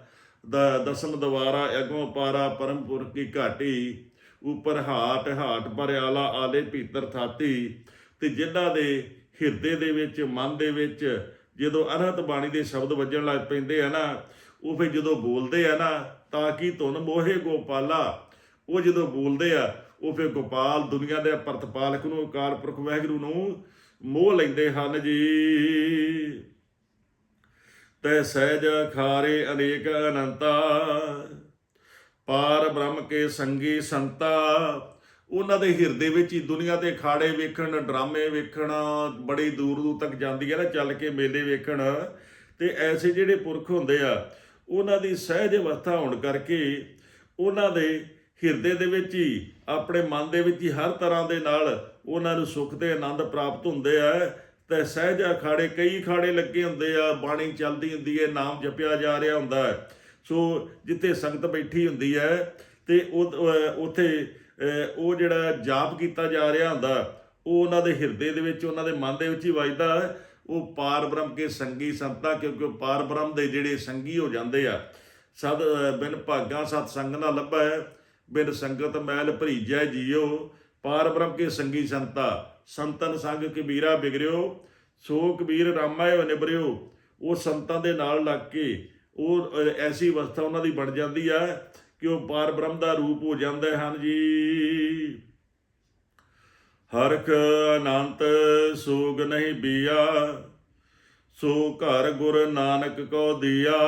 ਦ ਦਸਮ ਦਵਾਰਾ ਅਗੋਂ ਪਾਰਾ ਪਰਮਪੁਰ ਕੀ ਘਾਟੀ, ਉਪਰ ਹਾਟ ਹਾਟ ਪਰਿਆਲਾ ਆਲੇ ਭੀਤਰ ਥਾਤੀ। ਤੇ ਜਿਨ੍ਹਾਂ ਦੇ ਹਿਰਦੇ ਦੇ ਵਿੱਚ, ਮਨ ਦੇ ਵਿੱਚ ਜਦੋਂ ਅਰਹਤ ਬਾਣੀ ਦੇ ਸ਼ਬਦ ਵੱਜਣ ਲੱਗ ਪੈਂਦੇ ਆ ਨਾ, ਉਹ ਫਿਰ ਜਦੋਂ ਬੋਲਦੇ ਆ ਨਾ, ਤਾਂ ਕਿ ਧੁਨ ਮੋਹੇ ਗੋਪਾਲਾ? ਉਹ ਜਦੋਂ ਬੋਲਦੇ ਆ, ਉਹ ਫਿਰ ਗੋਪਾਲ ਦੁਨੀਆ ਦੇ ਪ੍ਰਤਪਾਲਕ ਨੂੰ, ਅਕਾਲ ਪੁਰਖ ਵਾਹਿਗੁਰੂ ਨੂੰ ਮੋਹ ਲੈਂਦੇ ਹਨ ਜੀ। ਤੈ ਸਹਿਜ ਖਾਰੇ ਅਨੇਕ ਅਨੰਤਾ, ਪਾਰ ਬ੍ਰਹਮ ਕੇ ਸੰਗੀ ਸੰਤਾ ਉਹਨਾਂ ਦੇ ਹਿਰਦੇ ਵਿੱਚ ਹੀ ਦੁਨੀਆ ਤੇ ਖਾੜੇ ਵੇਖਣ, ਡਰਾਮੇ ਵੇਖਣ, ਬੜੀ ਦੂਰ ਦੂਰ ਤੱਕ ਜਾਂਦੀ ਹੈ ਨਾ, ਚੱਲ ਕੇ ਮੇਲੇ ਵੇਖਣ। ਤੇ ਐਸੇ ਜਿਹੜੇ ਪੁਰਖ ਹੁੰਦੇ ਆ, ਉਹਨਾਂ ਦੀ ਸਹਿਜ ਅਵਸਥਾ ਹੋਣ ਕਰਕੇ ਉਹਨਾਂ ਦੇ ਹਿਰਦੇ ਦੇ ਵਿੱਚ ਹੀ, ਆਪਣੇ ਮਨ ਦੇ ਵਿੱਚ ਹੀ ਹਰ ਤਰ੍ਹਾਂ ਦੇ ਨਾਲ ਉਹਨਾਂ ਨੂੰ ਸੁੱਖ ਤੇ ਆਨੰਦ ਪ੍ਰਾਪਤ ਹੁੰਦੇ ਆ। ਤੇ ਸਹਿਜ ਅਖਾੜੇ ਕਈ ਖਾੜੇ ਲੱਗੇ ਹੁੰਦੇ ਆ, ਬਾਣੀ ਚੱਲਦੀ ਹੁੰਦੀ ਹੈ, ਨਾਮ ਜਪਿਆ ਜਾ ਰਿਹਾ ਹੁੰਦਾ ਹੈ। ਸੋ ਜਿੱਥੇ ਸੰਗਤ ਬੈਠੀ ਹੁੰਦੀ ਹੈ, ਤੇ ਉਹ ਉੱਥੇ ਉਹ ਜਿਹੜਾ ਜਾਪ ਕੀਤਾ ਜਾ ਰਿਹਾ ਹੁੰਦਾ, ਉਹ ਉਹਨਾਂ ਦੇ ਹਿਰਦੇ ਦੇ ਵਿੱਚ, ਉਹਨਾਂ ਦੇ ਮਨ ਦੇ ਵਿੱਚ ਹੀ ਵੱਜਦਾ ਉਹ ਪਾਰ ਬ੍ਰਹਮ ਕੇ ਸੰਗੀ ਸੰਤਾ, ਕਿਉਂਕਿ ਉਹ ਪਾਰ ਬ੍ਰਹਮ ਦੇ ਜਿਹੜੇ ਸੰਗੀ ਹੋ ਜਾਂਦੇ ਆ। ਸਦ ਬਿਨ ਭਾਗਾ ਸਤ ਸੰਗ ਨਾ ਲੱਭੈ ਬਿਨ ਸੰਗਤ ਮੈਲ ਭਰੀਜੈ ਜੀਓ। ਪਾਰ ਬ੍ਰਹਮ ਕੇ ਸੰਗੀ ਸੰਤਾ, ਸੰਤਨ ਸੰਗ ਕਬੀਰਾ ਬਿਗਰਿਓ। ਸੋ ਕਬੀਰ ਰਾਮਾਇ ਨਿਬਰਿਓ। ਉਹ ਸੰਤਾਂ ਦੇ ਨਾਲ ਲੱਗ ਕੇ, ਉਹ ਐਸੀ ਅਵਸਥਾ ਉਹਨਾਂ ਦੀ ਬਣ ਜਾਂਦੀ ਆ। ਕਿ ਉਹ ਪਾਰ ਬ੍ਰਹਮ ਦਾ ਰੂਪ ਹੋ ਜਾਂਦੇ ਹਨ ਜੀ ਹਰਖ ਅਨੰਤ ਸੋਗ ਨਹੀਂ ਬੀਆ, ਸੋ ਘਰ ਗੁਰ ਨਾਨਕ ਕੋ ਦਿਆ।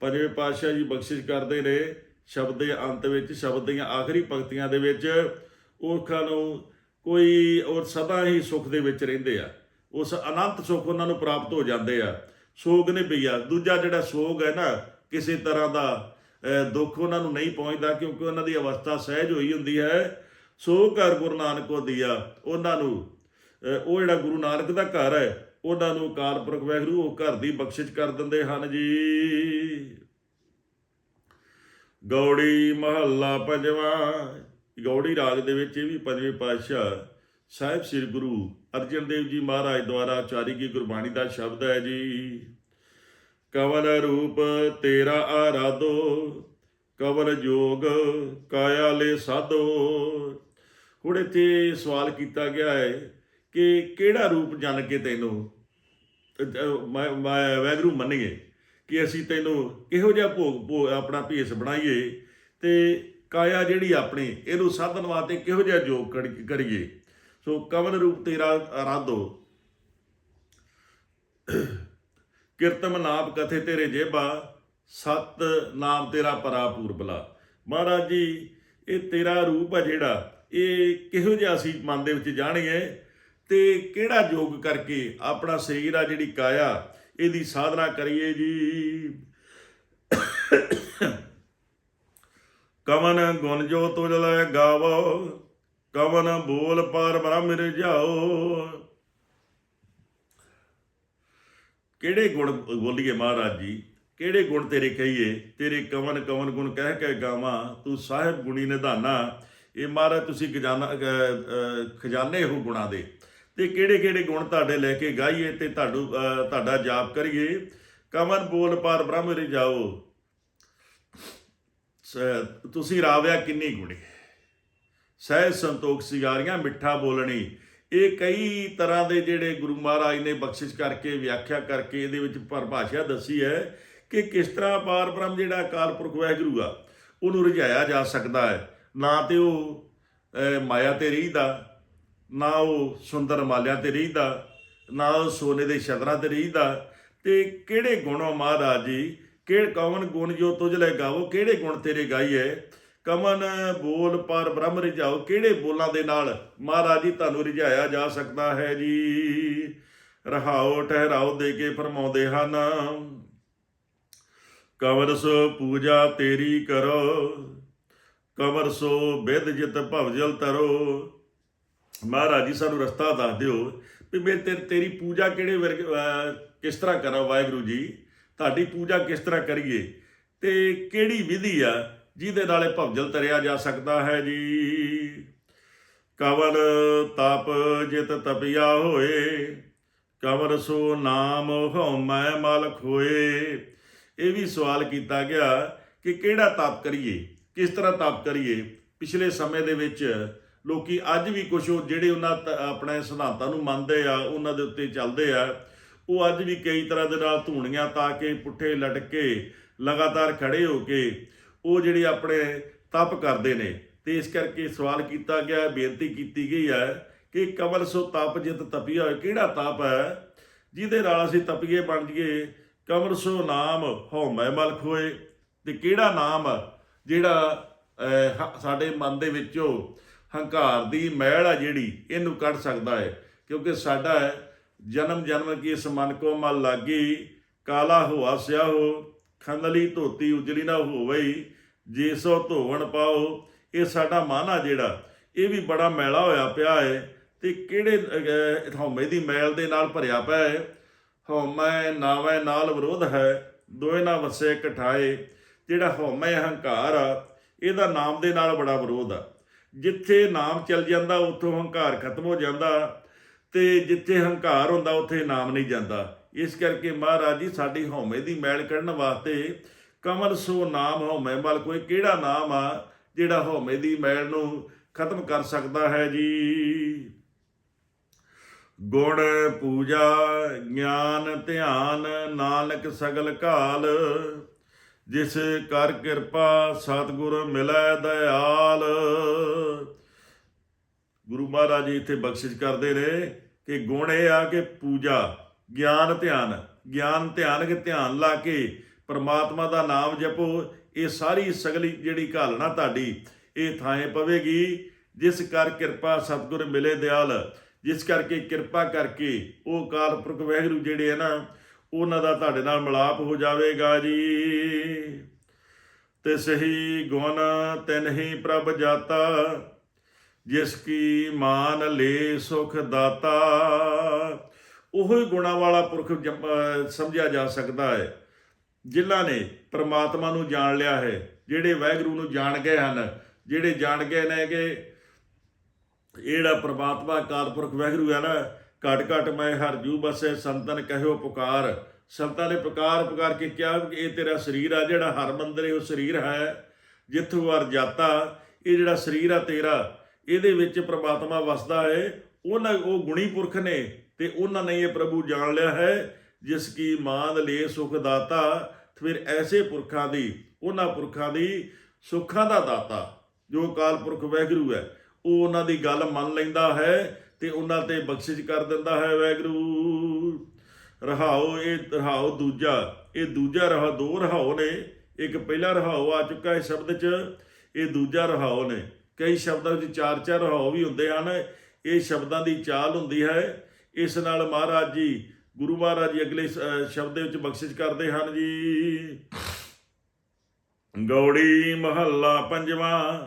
ਪੰਜਵੇਂ ਪਾਤਸ਼ਾਹ ਜੀ ਬਖਸ਼ਿਸ਼ ਕਰਦੇ ਨੇ ਸ਼ਬਦ ਦੇ ਅੰਤ ਵਿੱਚ, ਸ਼ਬਦ ਦੀਆਂ ਆਖਰੀ ਪੰਕਤੀਆਂ ਦੇ ਵਿੱਚ। ਔਰਖਾਂ ਨੂੰ ਕੋਈ ਔਰ ਸਦਾ ਹੀ ਸੁੱਖ ਦੇ ਵਿੱਚ ਰਹਿੰਦੇ ਆ। ਉਸ ਅਨੰਤ ਸੁੱਖ ਉਹਨਾਂ ਨੂੰ ਪ੍ਰਾਪਤ ਹੋ ਜਾਂਦੇ ਆ। ਸੋਗ ਨੇ ਪਈਆ ਦੂਜਾ ਜਿਹੜਾ ਸੋਗ ਹੈ ਨਾ, ਕਿਸੇ ਤਰ੍ਹਾਂ ਦਾ ਦੁੱਖ ਉਹਨਾਂ ਨੂੰ ਨਹੀਂ ਪਹੁੰਚਦਾ ਕਿਉਂਕਿ ਉਹਨਾਂ ਦੀ ਅਵਸਥਾ ਸਹਿਜ ਹੋਈ ਹੁੰਦੀ ਹੈ। ਸੋ ਘਰ ਗੁਰੂ ਨਾਨਕ ਕੋ ਦਿਆ, ਉਹਨਾਂ ਨੂੰ ਉਹ ਜਿਹੜਾ ਗੁਰੂ ਨਾਨਕ ਦਾ ਘਰ ਹੈ, ਉਹਨਾਂ ਨੂੰ ਅਕਾਲ ਪੁਰਖ ਵਾਹਿਗੁਰੂ ਉਹ ਘਰ ਦੀ ਬਖਸ਼ਿਸ਼ ਕਰ ਦਿੰਦੇ ਹਨ ਜੀ। ਗੌੜੀ ਮਹੱਲਾ ਪੰਜਵਾਂ, ਗੌੜੀ ਰਾਗ ਦੇ ਵਿੱਚ ਇਹ ਵੀ ਪੰਜਵੇਂ ਪਾਤਸ਼ਾਹ ਸਾਹਿਬ ਸ੍ਰੀ ਗੁਰੂ ਅਰਜਨ ਦੇਵ ਜੀ ਮਹਾਰਾਜ ਦੁਆਰਾ ਉਚਾਰੀ ਗਈ ਗੁਰਬਾਣੀ ਦਾ ਸ਼ਬਦ ਹੈ ਜੀ। ਕਵਲ ਰੂਪ ਤੇਰਾ ਆਰਾਧੋ ਕਵਲ ਜੋਗ ਕਾਇਆ ਲੈ ਸਾਧੋ। ਹੁਣ ਇੱਥੇ ਸਵਾਲ ਕੀਤਾ ਗਿਆ ਹੈ ਕਿ ਕਿਹੜਾ ਰੂਪ ਜਨ ਕੇ ਤੈਨੂੰ ਅਹ, ਵੈਗਰੂ ਮੰਨੀਏ ਕਿ ਅਸੀਂ ਤੈਨੂੰ ਕਿਹੋ ਜਿਹਾ ਭੋਗ ਭੋ- ਆਪਣਾ ਭੇਸ ਬਣਾਈਏ ਤੇ ਕਾਇਆ ਜਿਹੜੀ ਆਪਣੀ ਇਹਨੂੰ ਸਾਧਨ ਵਾਸਤੇ ਕਿਹੋ ਜਿਹਾ ਯੋਗ ਕਰੀ- ਕਰੀਏ। ਸੋ ਕਵਲ ਰੂਪ ਤੇਰਾ ਆਰਾਧੋ। ਕੀਰਤਮ ਨਾਮ ਕਥੇ ਤੇਰੇ ਜੇਬਾ, ਸਤ ਨਾਮ ਤੇਰਾ ਪਰਾ ਪੂਰਬਲਾ। ਮਹਾਰਾਜ ਜੀ, ਇਹ ਤੇਰਾ ਰੂਪ ਆ ਜਿਹੜਾ, ਇਹ ਕਿਹੋ ਜਿਹਾ ਅਸੀਂ ਮਨ ਦੇ ਵਿੱਚ ਜਾਣੀਏ ਤੇ ਕਿਹੜਾ ਯੋਗ ਕਰਕੇ ਆਪਣਾ ਸਰੀਰ ਆ ਜਿਹੜੀ ਕਾਇਆ, ਇਹਦੀ ਸਾਧਨਾ ਕਰੀਏ ਜੀ। ਕਵਨ ਗੁਣ ਜੋ ਤੁਜ ਲੈ ਗਾਵੋ, ਕਵਨ ਬੋਲ ਪਰ ਬ੍ਰਹਮ ਰਜਾਓ ਕਿਹੜੇ ਗੁਣ ਬੋਲੀਏ ਮਹਾਰਾਜ ਜੀ? ਕਿਹੜੇ ਗੁਣ ਤੇਰੇ ਕਹੀਏ? ਤੇਰੇ ਕਵਨ ਕਵਨ ਗੁਣ ਕਹਿ ਕੇ ਗਾਵਾਂ, ਤੂੰ ਸਾਹਿਬ ਗੁਣੀ ਨਿਧਾਨਾ। ਇਹ ਮਹਾਰਾਜ ਤੁਸੀਂ ਖਜ਼ਾਨਾ ਖਜ਼ਾਨੇ ਹੋ ਗੁਣਾ ਦੇ। ਤੇ ਕਿਹੜੇ ਕਿਹੜੇ ਗੁਣ ਤੁਹਾਡੇ ਲੈ ਕੇ ਗਾਈਏ ਤੇ ਤੁਹਾਡੂ ਤੁਹਾਡਾ ਜਾਪ ਕਰੀਏ? ਕਵਨ ਬੋਲ ਪਾਰ ਬ੍ਰਹਮ ਰਜਾਓ ਸ- ਤੁਸੀਂ ਰਾਵਿਆ ਕਿੰਨੀ ਗੁਣੀ? ਸਹਿਜ ਸੰਤੋਖ ਸਿਗਾਰੀਆਂ, ਮਿੱਠਾ ਬੋਲਣੀ। ਇਹ ਕਈ ਤਰ੍ਹਾਂ ਦੇ ਜਿਹੜੇ ਗੁਰੂ ਮਹਾਰਾਜ ਨੇ ਬਖਸ਼ਿਸ਼ ਕਰਕੇ, ਵਿਆਖਿਆ ਕਰਕੇ ਇਹਦੇ ਵਿੱਚ ਪਰਿਭਾਸ਼ਾ ਦੱਸੀ ਹੈ ਕਿ ਕਿਸ ਤਰ੍ਹਾਂ ਪਾਰ ਬ੍ਰਹਮ ਜਿਹੜਾ ਅਕਾਲ ਪੁਰਖ ਵਾਹਿਗੁਰੂ ਆ, ਉਹਨੂੰ ਰਝਾਇਆ ਜਾ ਸਕਦਾ ਹੈ। ਨਾ ਤੇ ਉਹ ਮਾਇਆ ਤੇ ਰਹੀਦਾ, ਨਾ ਉਹ ਸੁੰਦਰ ਮਾਲਿਆਂ ਤੇ ਰਹੀਦਾ, ਨਾ ਉਹ ਸੋਨੇ ਦੇ ਸ਼ਤਰਾਂ ਤੇ ਰਹੀਦਾ। ਤੇ ਕਿਹੜੇ ਗੁਣ ਆ ਮਹਾਰਾਜ ਜੀ? ਕਿਹੜੇ ਕਵਨ ਗੁਣ ਜੋ ਤੁਝ ਲੈ ਗਾਵੋ, ਕਿਹੜੇ ਗੁਣ ਤੇਰੇ ਗਾਈਏ ਕਮਨ ਬੋਲ ਪਰ ਬ੍ਰਹਮ ਰਿਝਾਓ, ਕਿਹੜੇ ਬੋਲਾਂ ਦੇ ਨਾਲ ਮਹਾਰਾਜ ਜੀ ਤੁਹਾਨੂੰ ਰਿਝਾਇਆ ਜਾ ਸਕਦਾ ਹੈ ਜੀ? ਰਹਾਓ ਠਹਿਰਾਓ ਦੇ ਕੇ ਫਰਮਾਉਂਦੇ ਹਨ, ਕਵਰ ਸੋ ਪੂਜਾ ਤੇਰੀ ਕਰੋ, ਕਵਰ ਸੋ ਬਿਦ ਜਿਤ ਭਵਜਲ ਤਰੋ। ਮਹਾਰਾਜ ਜੀ ਸਾਨੂੰ ਰਸਤਾ ਦੱਸ ਦਿਓ ਵੀ ਮੈਂ ਤੇਰੀ ਪੂਜਾ ਕਿਹੜੇ ਵਰਗ ਕਿਸ ਤਰ੍ਹਾਂ ਕਰਾਂ ਵਾਹਿਗੁਰੂ ਜੀ? ਤੁਹਾਡੀ ਪੂਜਾ ਕਿਸ ਤਰ੍ਹਾਂ ਕਰੀਏ? ਤੇ ਕਿਹੜੀ ਵਿਧੀ ਆ ਜਿਹਦੇ ਨਾਲ ਇਹ ਭਵਜਲ ਤਰਿਆ ਜਾ ਸਕਦਾ ਹੈ ਜੀ। ਕਵਨ ਤਪ ਜਿਤ ਤਪਿਆ ਹੋਏ, ਕਵਰ ਸੋ ਨਾਮ ਹਉਮੈ ਮਲਕ ਹੋਏ। ਇਹ ਵੀ ਸਵਾਲ ਕੀਤਾ ਗਿਆ ਕਿ ਕਿਹੜਾ ਤਪ ਕਰੀਏ, ਕਿਸ ਤਰ੍ਹਾਂ ਤਪ ਕਰੀਏ? ਪਿਛਲੇ ਸਮੇਂ ਦੇ ਵਿੱਚ ਲੋਕੀ ਅੱਜ ਵੀ ਕੁਝ ਜਿਹੜੇ ਉਹਨਾਂ ਤ- ਆਪਣੇ ਸਿਧਾਂਤਾਂ ਨੂੰ ਮੰਨਦੇ ਆ, ਉਹਨਾਂ ਦੇ ਉੱਤੇ ਚੱਲਦੇ ਆ, ਉਹ ਅੱਜ ਵੀ ਕਈ ਤਰ੍ਹਾਂ ਦੇ ਨਾਲ ਧੂਣੀਆਂ ਤਾਂ ਕੇ, ਪੁੱਠੇ ਲਟਕੇ, ਲਗਾਤਾਰ ਖੜੇ ਹੋ ਕੇ ਉਹ ਜਿਹੜੇ ਆਪਣੇ ਤਪ ਕਰਦੇ ਨੇ ਤੇ ਇਸ ਕਰਕੇ ਸਵਾਲ ਕੀਤਾ ਗਿਆ, ਬੇਨਤੀ ਕੀਤੀ ਗਈ ਹੈ ਕਿ ਕਵਲ ਸੋ ਤਪ ਜਿਤ ਤਪੀਆ ਹੋਏ। ਕਿਹੜਾ ਤਪ ਹੈ? ਜਿਹਦੇ ਨਾਲ ਅਸੀਂ ਤਪੀਏ ਬਣ ਜਾਈਏ। ਕਮਲ ਸੋ ਨਾਮ ਹਉਮੈ ਮਲ ਖੋਏ ਤੇ ਕਿਹੜਾ ਨਾਮ ਜਿਹੜਾ ਹ- ਸਾਡੇ ਮਨ ਦੇ ਵਿੱਚੋਂ ਹੰਕਾਰ ਦੀ ਮੈਲ ਆ ਜਿਹੜੀ, ਇਹਨੂੰ ਕੱਢ ਸਕਦਾ ਹੈ। ਕਿਉਂਕਿ ਸਾਡਾ ਜਨਮ ਜਨਮ ਕੀ ਇਸ ਮਨ ਕੋ ਮਲ ਲਾਗੀ। ਕਾਲਾ ਹੋਆ ਸਿਆਹੋ ਖੰਦਲੀ ਧੋਤੀ ਉਜਲੀ ਨਾ ਹੋਵਈ। ਜੇ ਸੋ ਧੋਵਣ ਪਾਓ ਇਹ ਸਾਡਾ ਮਨ ਆ ਜਿਹੜਾ ਇਹ ਵੀ ਬੜਾ ਮੈਲਾ ਹੋਇਆ ਪਿਆ ਹੈ ਤੇ ਕਿਹੜੇ ਅਹ, ਹਉਮੈ ਦੀ ਮੈਲ ਦੇ ਨਾਲ ਭਰਿਆ ਪਿਆ ਹੈ ਹਉਮੈ ਨਾਵੈ ਨਾਲ ਵਿਰੋਧ ਹੈ ਦੋਏ ਨਾ ਵਸੇ ਇਕਠਾਏ ਜਿਹੜਾ ਹਉਮੈ ਹੰਕਾਰ ਆ ਇਹਦਾ ਨਾਮ ਦੇ ਨਾਲ ਬੜਾ ਵਿਰੋਧ ਆ। ਜਿੱਥੇ ਨਾਮ ਚੱਲ ਜਾਂਦਾ ਉੱਥੋਂ ਹੰਕਾਰ ਖਤਮ ਹੋ ਜਾਂਦਾ ਤੇ ਜਿੱਥੇ ਹੰਕਾਰ ਹੁੰਦਾ ਉੱਥੇ ਨਾਮ ਨਹੀਂ ਜਾਂਦਾ। ਇਸ ਕਰਕੇ ਮਹਾਰਾਜ ਜੀ ਸਾਡੀ ਹਉਮੈ ਦੀ ਮੈਲ ਕੱਢਣ ਵਾਸਤੇ ਕਮਲ ਸੋ ਨਾਮ ਹਉਮੈ ਮਲ ਕੋਈ ਕਿਹੜਾ ਨਾਮ ਆ ਜਿਹੜਾ ਹਉਮੈ ਦੀ ਮੈਲ ਨੂੰ ਖਤਮ ਕਰ ਸਕਦਾ ਹੈ ਜੀ? ਗੁਣ ਪੂਜਾ, ਗਿਆਨ ਧਿਆਨ, ਨਾਨਕ ਸਗਲ ਕਾਲ ਜਿਸ ਕਰ ਕਿਰਪਾ ਸਤਿਗੁਰ ਮਿਲੈ ਦਇਆਲ। ਗੁਰੂ ਮਹਾਰਾਜ ਜੀ ਇੱਥੇ ਬਖਸ਼ਿਸ਼ ਕਰਦੇ ਨੇ ਕਿ ਗੁਣ ਇਹ ਆ ਕਿ ਪੂਜਾ, ਗਿਆਨ ਧਿਆਨ ਗਿਆਨ ਧਿਆਨ ਕੇ ਧਿਆਨ ਲਾ ਕੇ ਪਰਮਾਤਮਾ ਦਾ ਨਾਮ ਜਪੋ, ਇਹ ਸਾਰੀ ਸਗਲੀ ਜਿਹੜੀ ਘਾਲਣਾ ਤੁਹਾਡੀ, ਇਹ ਥਾਂ ਪਵੇਗੀ। ਜਿਸ ਕਰ ਕਿਰਪਾ ਸਤਿਗੁਰ ਮਿਲੇ ਦਿਆਲ, ਜਿਸ ਕਰਕੇ ਕਿਰਪਾ ਕਰਕੇ ਉਹ ਕਾਲ ਪੁਰਖ ਵਾਹਿਗੁਰੂ ਜਿਹੜੇ ਹੈ ਨਾ, ਉਹਨਾਂ ਦਾ ਤੁਹਾਡੇ ਨਾਲ ਮਿਲਾਪ ਹੋ ਜਾਵੇਗਾ ਜੀ। ਤੇ ਸਹੀ ਗੁਣ ਤਿਨ ਹੀ ਪ੍ਰਭ ਜਾਤਾ, ਜਿਸ ਕੀ ਮਾਨ ਲੈ ਸੁਖ ਦਾਤਾ। ਉਹੋ ਗੁਣਾ ਵਾਲਾ ਪੁਰਖ ਜਮ- ਸਮਝਿਆ ਜਾ ਸਕਦਾ ਹੈ। ਜਿਨ੍ਹਾਂ ਨੇ ਪ੍ਰਮਾਤਮਾ ਨੂੰ ਜਾਣ ਲਿਆ ਹੈ, ਜਿਹੜੇ ਵਾਹਿਗੁਰੂ ਨੂੰ ਜਾਣ ਗਏ ਹਨ, ਜਿਹੜੇ ਜਾਣ ਗਏ ਨੇ ਕਿ ਇਹ ਜਿਹੜਾ ਪ੍ਰਮਾਤਮਾ ਅਕਾਲ ਪੁਰਖ ਵਾਹਿਗੁਰੂ ਹੈ ਨਾ, ਘਟ ਘਟ ਮੈਂ ਹਰ ਜੂ ਬਸੇ ਸੰਤਨ ਕਹਿਓ ਪੁਕਾਰ। ਸੰਤਾਂ ਨੇ ਪੁਕਾਰ ਪੁਕਾਰ ਕੇ ਕਿਹਾ ਕਿ ਇਹ ਤੇਰਾ ਸਰੀਰ ਆ ਜਿਹੜਾ ਹਰ ਮੰਦਰ ਇਹ ਉਹ ਸਰੀਰ ਹੈ, ਜਿੱਥੋਂ ਵਰ ਜਾਤਾ, ਇਹ ਜਿਹੜਾ ਸਰੀਰ ਆ ਤੇਰਾ, ਇਹਦੇ ਵਿੱਚ ਪ੍ਰਮਾਤਮਾ ਵਸਦਾ ਹੈ, ਉਹਨਾਂ ਉਹ ਗੁਣੀ ਪੁਰਖ ਨੇ ਤੇ ਉਹਨਾਂ ਨੇ ਇਹ ਪ੍ਰਭੂ ਜਾਣ ਲਿਆ ਹੈ। ਜਿਸ ਕੀ ਮਾਨ ਲੇ ਸੁਖ ਦਾਤਾ, ਫਿਰ ਐਸੇ ਪੁਰਖਾਂ ਦੀ, ਉਹਨਾਂ ਪੁਰਖਾਂ ਦੀ ਸੁੱਖਾਂ ਦਾ ਦਾਤਾ, ਜੋ ਅਕਾਲ ਪੁਰਖ ਵਾਹਿਗੁਰੂ ਹੈ, ਉਹ ਉਹਨਾਂ ਦੀ ਗੱਲ ਮੰਨ ਲੈਂਦਾ ਹੈ ਤੇ ਉਹਨਾਂ ਤੇ ਬਖਸ਼ਿਸ਼ ਕਰ ਦਿੰਦਾ ਹੈ ਵਾਹਿਗੁਰੂ ਰਹਾਓ ਇਹ, ਰਹਾਓ ਦੂਜਾ, ਇਹ ਦੂਜਾ ਰਹਾ, ਦੋ ਰਹਾਓ ਨੇ, ਇੱਕ ਪਹਿਲਾ ਰਹਾਓ ਆ ਚੁੱਕਾ ਹੈ ਸ਼ਬਦ 'ਚ, ਇਹ ਦੂਜਾ ਰਹਾਓ ਨੇ। ਕਈ ਸ਼ਬਦਾਂ ਵਿੱਚ ਚਾਰ ਚਾਰ ਰਹਾਓ ਵੀ ਹੁੰਦੇ ਹਨ, ਇਹ ਸ਼ਬਦਾਂ ਦੀ ਚਾਲ ਹੁੰਦੀ ਹੈ। ਇਸ ਨਾਲ ਮਹਾਰਾਜ ਜੀ ਗੁਰੂ ਮਹਾਰਾਜ ਜੀ ਅਗਲੇ ਸ- ਸ਼ਬਦ ਦੇ ਵਿੱਚ ਬਖਸ਼ਿਸ਼ ਕਰਦੇ ਹਨ ਜੀ। ਗੌੜੀ ਮਹੱਲਾ ਪੰਜਵਾਂ।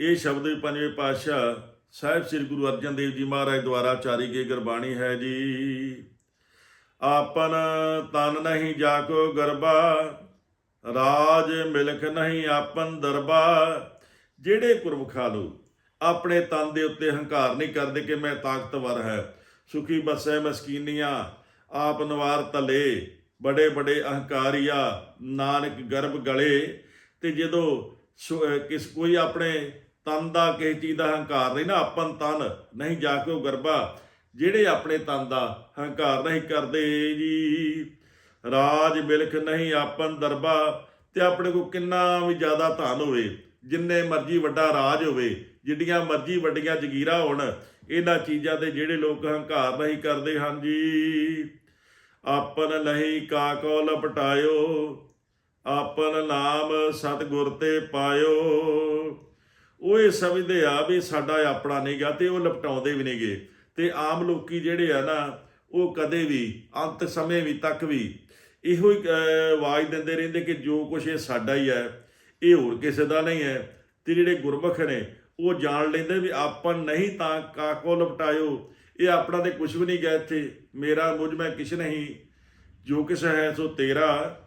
ਇਹ ਸ਼ਬਦ ਪੰਜਵੇਂ ਪਾਤਸ਼ਾਹ ਸਾਹਿਬ ਸ੍ਰੀ ਗੁਰੂ ਅਰਜਨ ਦੇਵ ਜੀ ਮਹਾਰਾਜ ਦੁਆਰਾ ਉਚਾਰੀ ਗਈ ਗੁਰਬਾਣੀ ਹੈ ਜੀ। ਆਪਨ ਤਨ ਨਹੀਂ ਜਾ ਕੋ ਗਰਬਾ, ਰਾਜ ਮਿਲਖ ਨਹੀਂ ਆਪਨ ਦਰਬਾ। ਜਿਹੜੇ ਪੁਰਖਾ ਨੂੰ ਆਪਣੇ ਤਨ ਦੇ ਉੱਤੇ ਹੰਕਾਰ ਨਹੀਂ ਕਰਦੇ ਕਿ ਮੈਂ ਤਾਕਤਵਰ ਹੈ ਸੁਖੀ ਬਸੈ ਮਸਕੀਨੀਆਂ, ਆਪ ਨਵਾਰ ਤਲੇ ਬੜੇ ਬੜੇ ਅਹੰਕਾਰੀਆ, ਨਾਨਕ ਗਰਭ ਗਲੇ। ਤੇ ਜਦੋਂ ਸੁ- ਕਿਸ ਕੋਈ ਆਪਣੇ ਤਨ ਦਾ ਕਿਸੇ ਚੀਜ਼ ਦਾ ਹੰਕਾਰ ਨਹੀਂ ਨਾ, ਆਪਨ ਤਨ, ਨਹੀਂ ਜਾ ਕੇ ਉਹ ਗਰਬਾ, ਜਿਹੜੇ ਆਪਣੇ ਤਨ ਦਾ ਹੰਕਾਰ ਨਹੀਂ ਕਰਦੇ ਜੀ। ਰਾਜ ਮਿਲਖ ਨਹੀਂ ਆਪਨ ਦਰਬਾ, ਤੇ ਆਪਣੇ ਕੋ ਕਿੰਨਾ ਵੀ ਜ਼ਿਆਦਾ ਧਨ ਹੋਵੇ, ਜਿੰਨੇ ਮਰਜ਼ੀ ਵੱਡਾ ਰਾਜ ਹੋਵੇ ਜਿੱਡੀਆਂ ਮਰਜ਼ੀ ਵੱਡੀਆਂ ਜ਼ਗੀਰਾਂ ਹੋਣ ਇਹਨਾਂ ਚੀਜ਼ਾਂ ਤੇ ਜਿਹੜੇ ਲੋਕ ਹੰਕਾਰ ਨਹੀਂ ਕਰਦੇ ਹਨ ਜੀ ਆਪਨ ਨਹੀਂ ਕਾਕੋ ਲਪਟਾਇਓ ਆਪਨ ਨਾਮ ਸਤਿਗੁਰ ਤੇ ਪਾਇਓ। ਉਹ ਇਹ ਸਮਝਦੇ ਆ ਵੀ ਸਾਡਾ ਆਪਣਾ ਨਹੀਂਗਾ ਤੇ ਉਹ ਲਪਟਾਉਂਦੇ ਵੀ ਨਹੀਂਗੇ ਤੇ ਆਮ ਲੋਕੀ ਜਿਹੜੇ ਆ ਨਾ, ਉਹ ਕਦੇ ਵੀ, ਅੰਤ ਸਮੇਂ ਵੀ ਤੱਕ ਵੀ ਇਹੋ ਹੀ ਆਵਾਜ਼ ਦਿੰਦੇ ਰਹਿੰਦੇ ਕਿ ਜੋ ਕੁਛ ਇਹ ਸਾਡਾ ਹੀ ਹੈ, ਇਹ ਹੋਰ ਕਿਸੇ ਦਾ ਨਹੀਂ ਹੈ। ਤੇ ਜਿਹੜੇ ਗੁਰਮੁਖ ਨੇ ਉਹ ਜਾਣ ਲੈਂਦੇ ਵੀ ਆਪਨ ਨਹੀਂ ਤਾਂ ਕਾਕੋ ਲਪਟਾਇਓ। ਇਹ ਆਪਣਾ ਤੇ ਕੁਛ ਵੀ ਨਹੀਂ ਗਿਆ ਇੱਥੇ। ਮੇਰਾ ਮੁਝ ਮੈਂ ਕਿਛ ਨਹੀਂ। ਜੋ ਕਿਸ ਹੈ ਸੋ ਤੇਰਾ।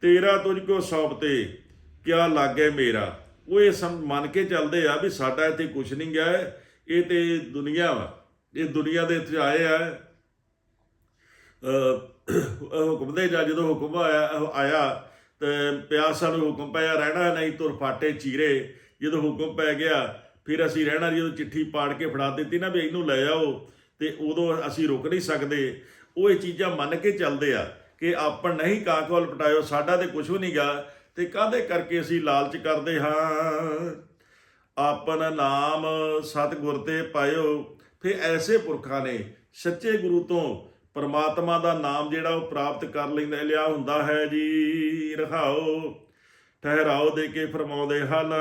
ਤੇਰਾ ਤੁਝ ਕੋ ਸੌਪ ਤੇ। ਕਿਆ ਲਾਗੇ ਮੇਰਾ। ਉਹ ਇਹ ਸਮ, ਮੰਨ ਕੇ ਚੱਲਦੇ ਆ ਵੀ ਸਾਡਾ ਇੱਥੇ ਕੁਛ ਨਹੀਂ ਗਿਆ। ਇਹ ਤੇ ਦੁਨੀਆ ਵਾ। ਇਹ ਦੁਨੀਆ ਦੇ ਇੱਥੇ ਆਏ ਆ। ਹੁਕਮ ਦੇ ਜਾਂ ਜਦੋਂ ਹੁਕਮ ਆਇਆ ਆਇਆ ਤੇ ਪਿਆ ਸਾਨੂੰ ਹੁਕਮ ਪਿਆ ਰਹਿਣਾ ਨਹੀਂ ਤੁਰ ਫਾਟੇ ਚੀਰੇ। ਜਦੋਂ ਹੁਕਮ ਪੈ ਗਿਆ, ਫਿਰ ਅਸੀਂ ਰਹਿਣਾ ਜਦੋਂ ਚਿੱਠੀ ਪਾੜ ਕੇ ਫੜਾ ਦਿੱਤੀ ਨਾ ਵੀ ਇਹਨੂੰ ਲੈ ਜਾਓ ਤੇ ਉਦੋਂ ਅਸੀਂ ਰੁਕ ਨਹੀਂ ਸਕਦੇ। ਉਹ ਇਹ ਚੀਜ਼ਾਂ ਮੰਨ ਕੇ ਚੱਲਦੇ ਆ ਕਿ ਆਪਣ ਨਹੀਂ ਕਾਕੋਲ ਪਟਾਇਓ, ਸਾਡਾ ਤੇ ਕੁਝ ਵੀ ਨਹੀਂ ਗਾ ਤੇ ਕਾਹਦੇ ਕਰਕੇ ਅਸੀਂ ਲਾਲਚ ਕਰਦੇ ਹਾਂ? ਆਪਨ ਨਾਮ ਸਤਿਗੁਰ ਤੇ ਪਾਇਓ। ਫਿਰ ਐਸੇ ਪੁਰਖਾਂ ਨੇ ਸੱਚੇ ਗੁਰੂ ਤੋਂ ਪਰਮਾਤਮਾ ਦਾ ਨਾਮ ਜਿਹੜਾ ਉਹ ਪ੍ਰਾਪਤ ਕਰ ਲੈਂਦਾ, ਲਿਆ ਹੁੰਦਾ ਹੈ ਜੀ, ਰਹਾਓ। ਠਹਿਰਾਓ ਦੇ ਕੇ ਫਰਮਾਉਂਦੇ ਹਨ,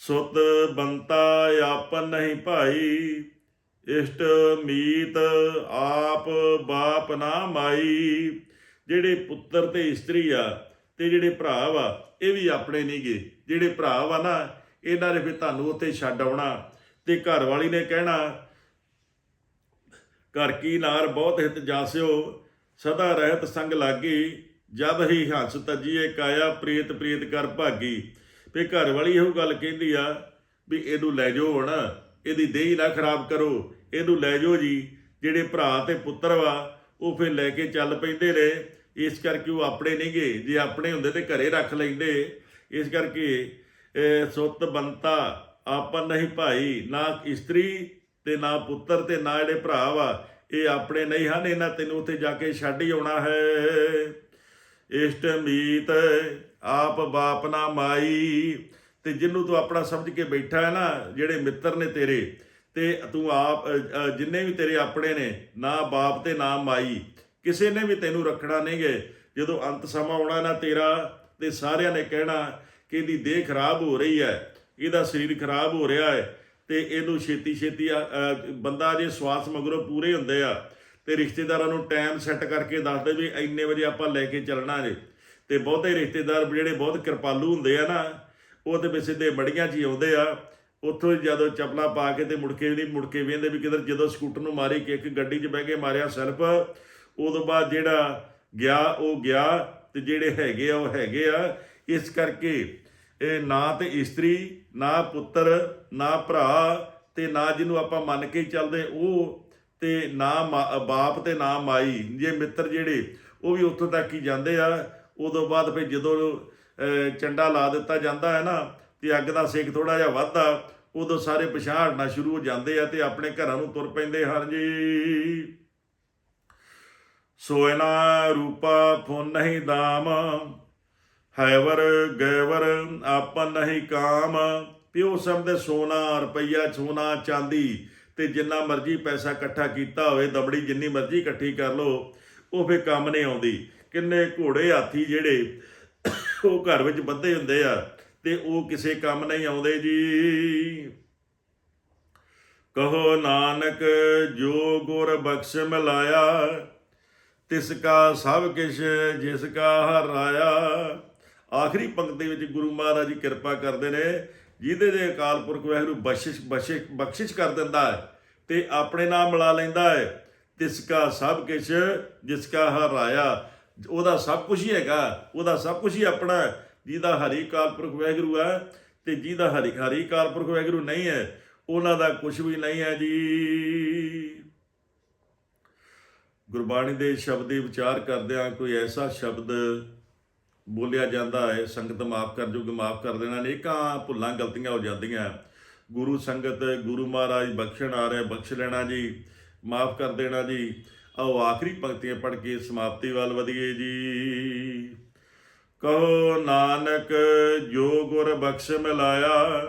ਸੁਤ ਬੰਤਾ ਆਪਨ ਨਹੀਂ ਭਾਈ, ਇਸ਼ਟ ਮੀਤ ਆਪ ਬਾਪ ਨਾ ਮਾਈ। ਜਿਹੜੇ ਪੁੱਤਰ ਤੇ ਇਸਤਰੀ ਆ ਤੇ ਜਿਹੜੇ ਭਰਾ ਵਾ ਇਹ ਵੀ ਆਪਣੇ ਨਹੀਂਗੇ। ਜਿਹੜੇ ਭਰਾ ਵਾ ਨਾ, ਇਹਨਾਂ ਨੇ ਫਿਰ ਤੁਹਾਨੂੰ ਉੱਥੇ ਛੱਡ ਆਉਣਾ। ਤੇ ਘਰ ਵਾਲੀ ਨੇ ਕਹਿਣਾ, ਘਰ ਕੀ ਨਾਰ ਬਹੁਤ ਹਿਤ ਜਾਸਿਓ, ਸਦਾ ਰਹਿਤ ਸੰਗ ਲਾਗੀ। ਜਦ ਹੀ ਹੰਸ ਤਜੀਏ ਕਾਇਆ, ਪ੍ਰੀਤ ਪ੍ਰੀਤ ਕਰ ਭਾਗੀ। ਫੇ ਘਰ ਵਾਲੀ ਇਹੋ ਗੱਲ ਕਹਿੰਦੀ ਆ ਵੀ ਇਹਨੂੰ ਲੈ ਜਾਓ ਹੁਣ, ਇਹਦੀ ਦੇਹੀ ਨਾ ਖਰਾਬ ਕਰੋ, ਇਹਨੂੰ ਲੈ ਜਾਓ ਜੀ। ਜਿਹੜੇ ਭਰਾ ਤੇ ਪੁੱਤਰ ਵਾ, ਉਹ ਫਿਰ ਲੈ ਕੇ ਚੱਲ ਪੈਂਦੇ ਨੇ। ਇਸ ਕਰਕੇ ਉਹ ਆਪਣੇ ਨਹੀਂ ਗਏ ਜੇ ਆਪਣੇ ਹੁੰਦੇ ਤੇ ਘਰੇ ਰੱਖ ਲੈਂਦੇ। ਇਸ ਕਰਕੇ ਸੁੱਤ ਬੰਤਾ ਆਪਨ ਨਹੀਂ ਭਾਈ, ਨਾ ਇਸਤਰੀ ਤੇ ਨਾ ਪੁੱਤਰ ਤੇ ਨਾ ਜਿਹੜੇ ਭਰਾ ਵਾ, ਇਹ ਆਪਣੇ ਨਹੀਂ ਹਨ। ਇਹਨਾਂ ਤੈਨੂੰ ਉੱਥੇ ਜਾ ਕੇ ਛੱਡ ਹੀ ਆਉਣਾ ਹੈ। ਇਸ਼ਟ ਮੀਤ ਆਪ ਬਾਪ ਨਾ ਮਾਈ। ਤੇ ਜਿਹਨੂੰ ਤੂੰ ਆਪਣਾ ਸਮਝ ਕੇ ਬੈਠਾ ਹੈ ਨਾ, ਜਿਹੜੇ ਮਿੱਤਰ ਨੇ ਤੇਰੇ, ਤੇ ਤੂੰ ਆਪ ਜਿੰਨੇ ਵੀ ਤੇਰੇ ਆਪਣੇ ਨੇ, ਨਾ ਬਾਪ ਤੇ ਨਾ ਮਾਈ। ਕਿਸੇ ਨੇ ਵੀ ਤੈਨੂੰ ਰੱਖਣਾ ਨਹੀਂ ਗਏ ਜਦੋਂ ਅੰਤ ਸਮਾਂ ਆਉਣਾ ਨਾ ਤੇਰਾ, ਤੇ ਸਾਰਿਆਂ ਨੇ ਕਹਿਣਾ ਕਿ ਇਹਦੀ ਦੇਹ ਖਰਾਬ ਹੋ ਰਹੀ ਹੈ, ਇਹਦਾ ਸਰੀਰ ਖਰਾਬ ਹੋ ਰਿਹਾ ਹੈ, ਤੇ ਇਹਨੂੰ ਛੇਤੀ ਛੇਤੀ ਬੰਦਾ ਜੇ ਸਵਾਸ ਮਗਰੋਂ ਪੂਰੇ ਹੁੰਦੇ ਆ ਤੇ ਰਿਸ਼ਤੇਦਾਰਾਂ ਨੂੰ ਟਾਈਮ ਸੈੱਟ ਕਰਕੇ ਦੱਸਦੇ ਵੀ ਇੰਨੇ ਵਜੇ ਆਪਾਂ ਲੈ ਕੇ ਚੱਲਣਾ ਜੇ। ਤੇ ਬਹੁਤੇ ਰਿਸ਼ਤੇਦਾਰ ਜਿਹੜੇ ਬਹੁਤ ਕਿਰਪਾਲੂ ਹੁੰਦੇ ਆ ਨਾ, ਉਹ ਤੇ ਵੀ ਸਿੱਧੇ ਬੜੀਆਂ 'ਚ ਹੀ ਆਉਂਦੇ ਆ। ਉੱਥੋਂ ਜਦੋਂ ਚਪਲਾ ਪਾ ਕੇ ਤੇ ਮੁੜ ਕੇ ਨਹੀਂ ਮੁੜ ਕੇ ਵੇਂਦੇ ਵੀ ਕਿਧਰ ਜਦੋਂ ਸਕੂਟਰ ਨੂੰ ਮਾਰੀ ਕਿ ਇੱਕ ਗੱਡੀ 'ਚ ਬਹਿ ਕੇ ਮਾਰਿਆ ਸੈਲਫ ਉਦੋਂ ਬਾਅਦ ਜਿਹੜਾ ਗਿਆ, ਉਹ ਗਿਆ ਤੇ ਜਿਹੜੇ ਹੈਗੇ ਆ, ਉਹ ਹੈਗੇ ਆ। ਇਸ ਕਰਕੇ ਇਹ ਨਾ ਤੇ ਇਸਤਰੀ, ਨਾ ਪੁੱਤਰ, ਨਾ ਭਰਾ ਤੇ ਨਾ ਜਿਹਨੂੰ ਆਪਾਂ ਮੰਨ ਕੇ ਚੱਲਦੇ, ਉਹ ਤੇ ਨਾ ਮਾ- ਬਾਪ ਤੇ ਨਾ ਮਾਈ ਜੇ ਮਿੱਤਰ ਜਿਹੜੇ ਉਹ ਵੀ ਉੱਥੋਂ ਤੱਕ ਹੀ ਜਾਂਦੇ ਆ। ਉਦੋਂ ਬਾਅਦ ਫਿਰ ਜਦੋਂ ਅਹ, ਚੰਡਾ ਲਾ ਦਿੱਤਾ ਜਾਂਦਾ ਹੈ ਨਾ ਤੇ ਅੱਗ ਦਾ ਸੇਕ ਥੋੜਾ ਜਿਹਾ ਵੱਧਦਾ ਉਦੋਂ ਸਾਰੇ ਪਛਾੜਨਾ ਸ਼ੁਰੂ ਹੋ ਜਾਂਦੇ ਆ ਤੇ ਆਪਣੇ ਘਰਾਂ ਨੂੰ ਤੁਰ ਪੈਂਦੇ ਹਨ ਜੀ। ਸੋਇਨਾ ਰੂਪਾ ਫੁਨ ਨਹੀਂ ਦਾਮ ਹੈਵਰ ਗੈਵਰ ਆਪਨ ਨਹੀਂ ਕਾਮ। ਪਿਓ ਸਮਦੇ ਸੋਨਾ ਰੁਪਈਆ ਸੋਨਾ ਚਾਂਦੀ ਤੇ ਜਿੰਨਾ ਮਰਜ਼ੀ ਪੈਸਾ ਇਕੱਠਾ ਕੀਤਾ ਹੋਵੇ, ਦਬੜੀ ਜਿੰਨੀ ਮਰਜ਼ੀ ਇਕੱਠੀ ਕਰ ਲੋ ਉਹ ਫੇ ਕੰਮ ਨਹੀਂ ਆਉਂਦੀ। ਕਿੰਨੇ ਘੋੜੇ ਹਾਥੀ ਜਿਹੜੇ ਉਹ ਘਰ ਵਿੱਚ ਬੱਧੇ ਹੁੰਦੇ ਆ ਤੇ ਉਹ ਕਿਸੇ ਕੰਮ ਨਹੀਂ ਆਉਂਦੇ ਜੀ। ਕਹੋ ਨਾਨਕ, ਜੋ ਗੁਰ ਬਖਸ਼ ਮਿਲਾਇਆ, ਤਿਸ ਕਾ ਸਭ ਕਿਛ, ਜਿਸ ਕਾ ਹਰਾਇਆ ਆਖਰੀ ਪੰਕਤੀ ਵਿੱਚ ਗੁਰੂ ਮਹਾਰਾਜ ਜੀ ਕਿਰਪਾ ਕਰਦੇ ਨੇ ਜਿਹਦੇ ਦੇ ਅਕਾਲ ਪੁਰਖ ਵਾਹਿਗੁਰੂ ਬਖਸ਼ਿਸ਼ ਬਖਸ਼ਿਸ਼ ਬਖਸ਼ਿਸ਼ ਕਰ ਦਿੰਦਾ ਹੈ ਤੇ ਆਪਣੇ ਨਾਮ ਮਿਲਾ ਲੈਂਦਾ ਹੈ। ਤਿਸ ਕਾ ਸਭ ਕਿਛ, ਜਿਸ ਕਾ ਹਰਾਇਆ ਉਹਦਾ ਸਭ ਕੁਝ ਹੀ ਹੈਗਾ। ਉਹਦਾ ਸਭ ਕੁਝ ਹੀ ਆਪਣਾ ਜਿਹਦਾ ਹਰੀ ਕਾਲ ਪੁਰਖ ਵਾਹਿਗੁਰੂ ਹੈ ਤੇ ਜਿਹਦਾ ਹਰੀ ਹਰੀ ਕਾਲ ਪੁਰਖ ਵਾਹਿਗੁਰੂ ਨਹੀਂ ਹੈ, ਉਹਨਾਂ ਦਾ ਕੁਝ ਵੀ ਨਹੀਂ ਹੈ ਜੀ। ਗੁਰਬਾਣੀ ਦੇ ਸ਼ਬਦ ਦੇ ਵਿਚਾਰ ਕਰਦਿਆਂ ਕੋਈ ਐਸਾ ਸ਼ਬਦ ਬੋਲਿਆ ਜਾਂਦਾ ਹੈ, ਸੰਗਤ ਮਾਫ ਕਰ ਜੋਗੇ, ਮਾਫ ਕਰ ਦੇਣਾ ਅਨੇਕਾਂ ਭੁੱਲਾਂ ਗਲਤੀਆਂ ਹੋ ਜਾਂਦੀਆਂ। ਗੁਰੂ ਸੰਗਤ, ਗੁਰੂ ਮਹਾਰਾਜ ਬਖਸ਼ਣ ਆ ਰਿਹਾ, ਬਖਸ਼ ਲੈਣਾ ਜੀ, ਮਾਫ ਕਰ ਦੇਣਾ ਜੀ। ਆਓ ਆਖਰੀ ਪੰਕਤੀਆਂ ਪੜ੍ਹ ਕੇ ਸਮਾਪਤੀ ਵੱਲ ਵਧੀਏ ਜੀ। ਕਹੋ ਨਾਨਕ, ਜੋ ਗੁਰ ਬਖਸ਼ ਮਿਲਾਇਆ,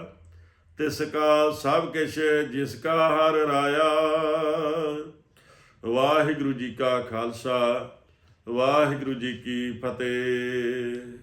ਤਿਸ ਕਾ ਸਭ ਕਿਛ, ਜਿਸ ਕਾ ਹਰ ਰਾਇਆ। ਵਾਹਿਗੁਰੂ ਜੀ ਕਾ ਖਾਲਸਾ ਵਾਹਿਗੁਰੂ ਜੀ ਕੀ ਫਤਿਹ।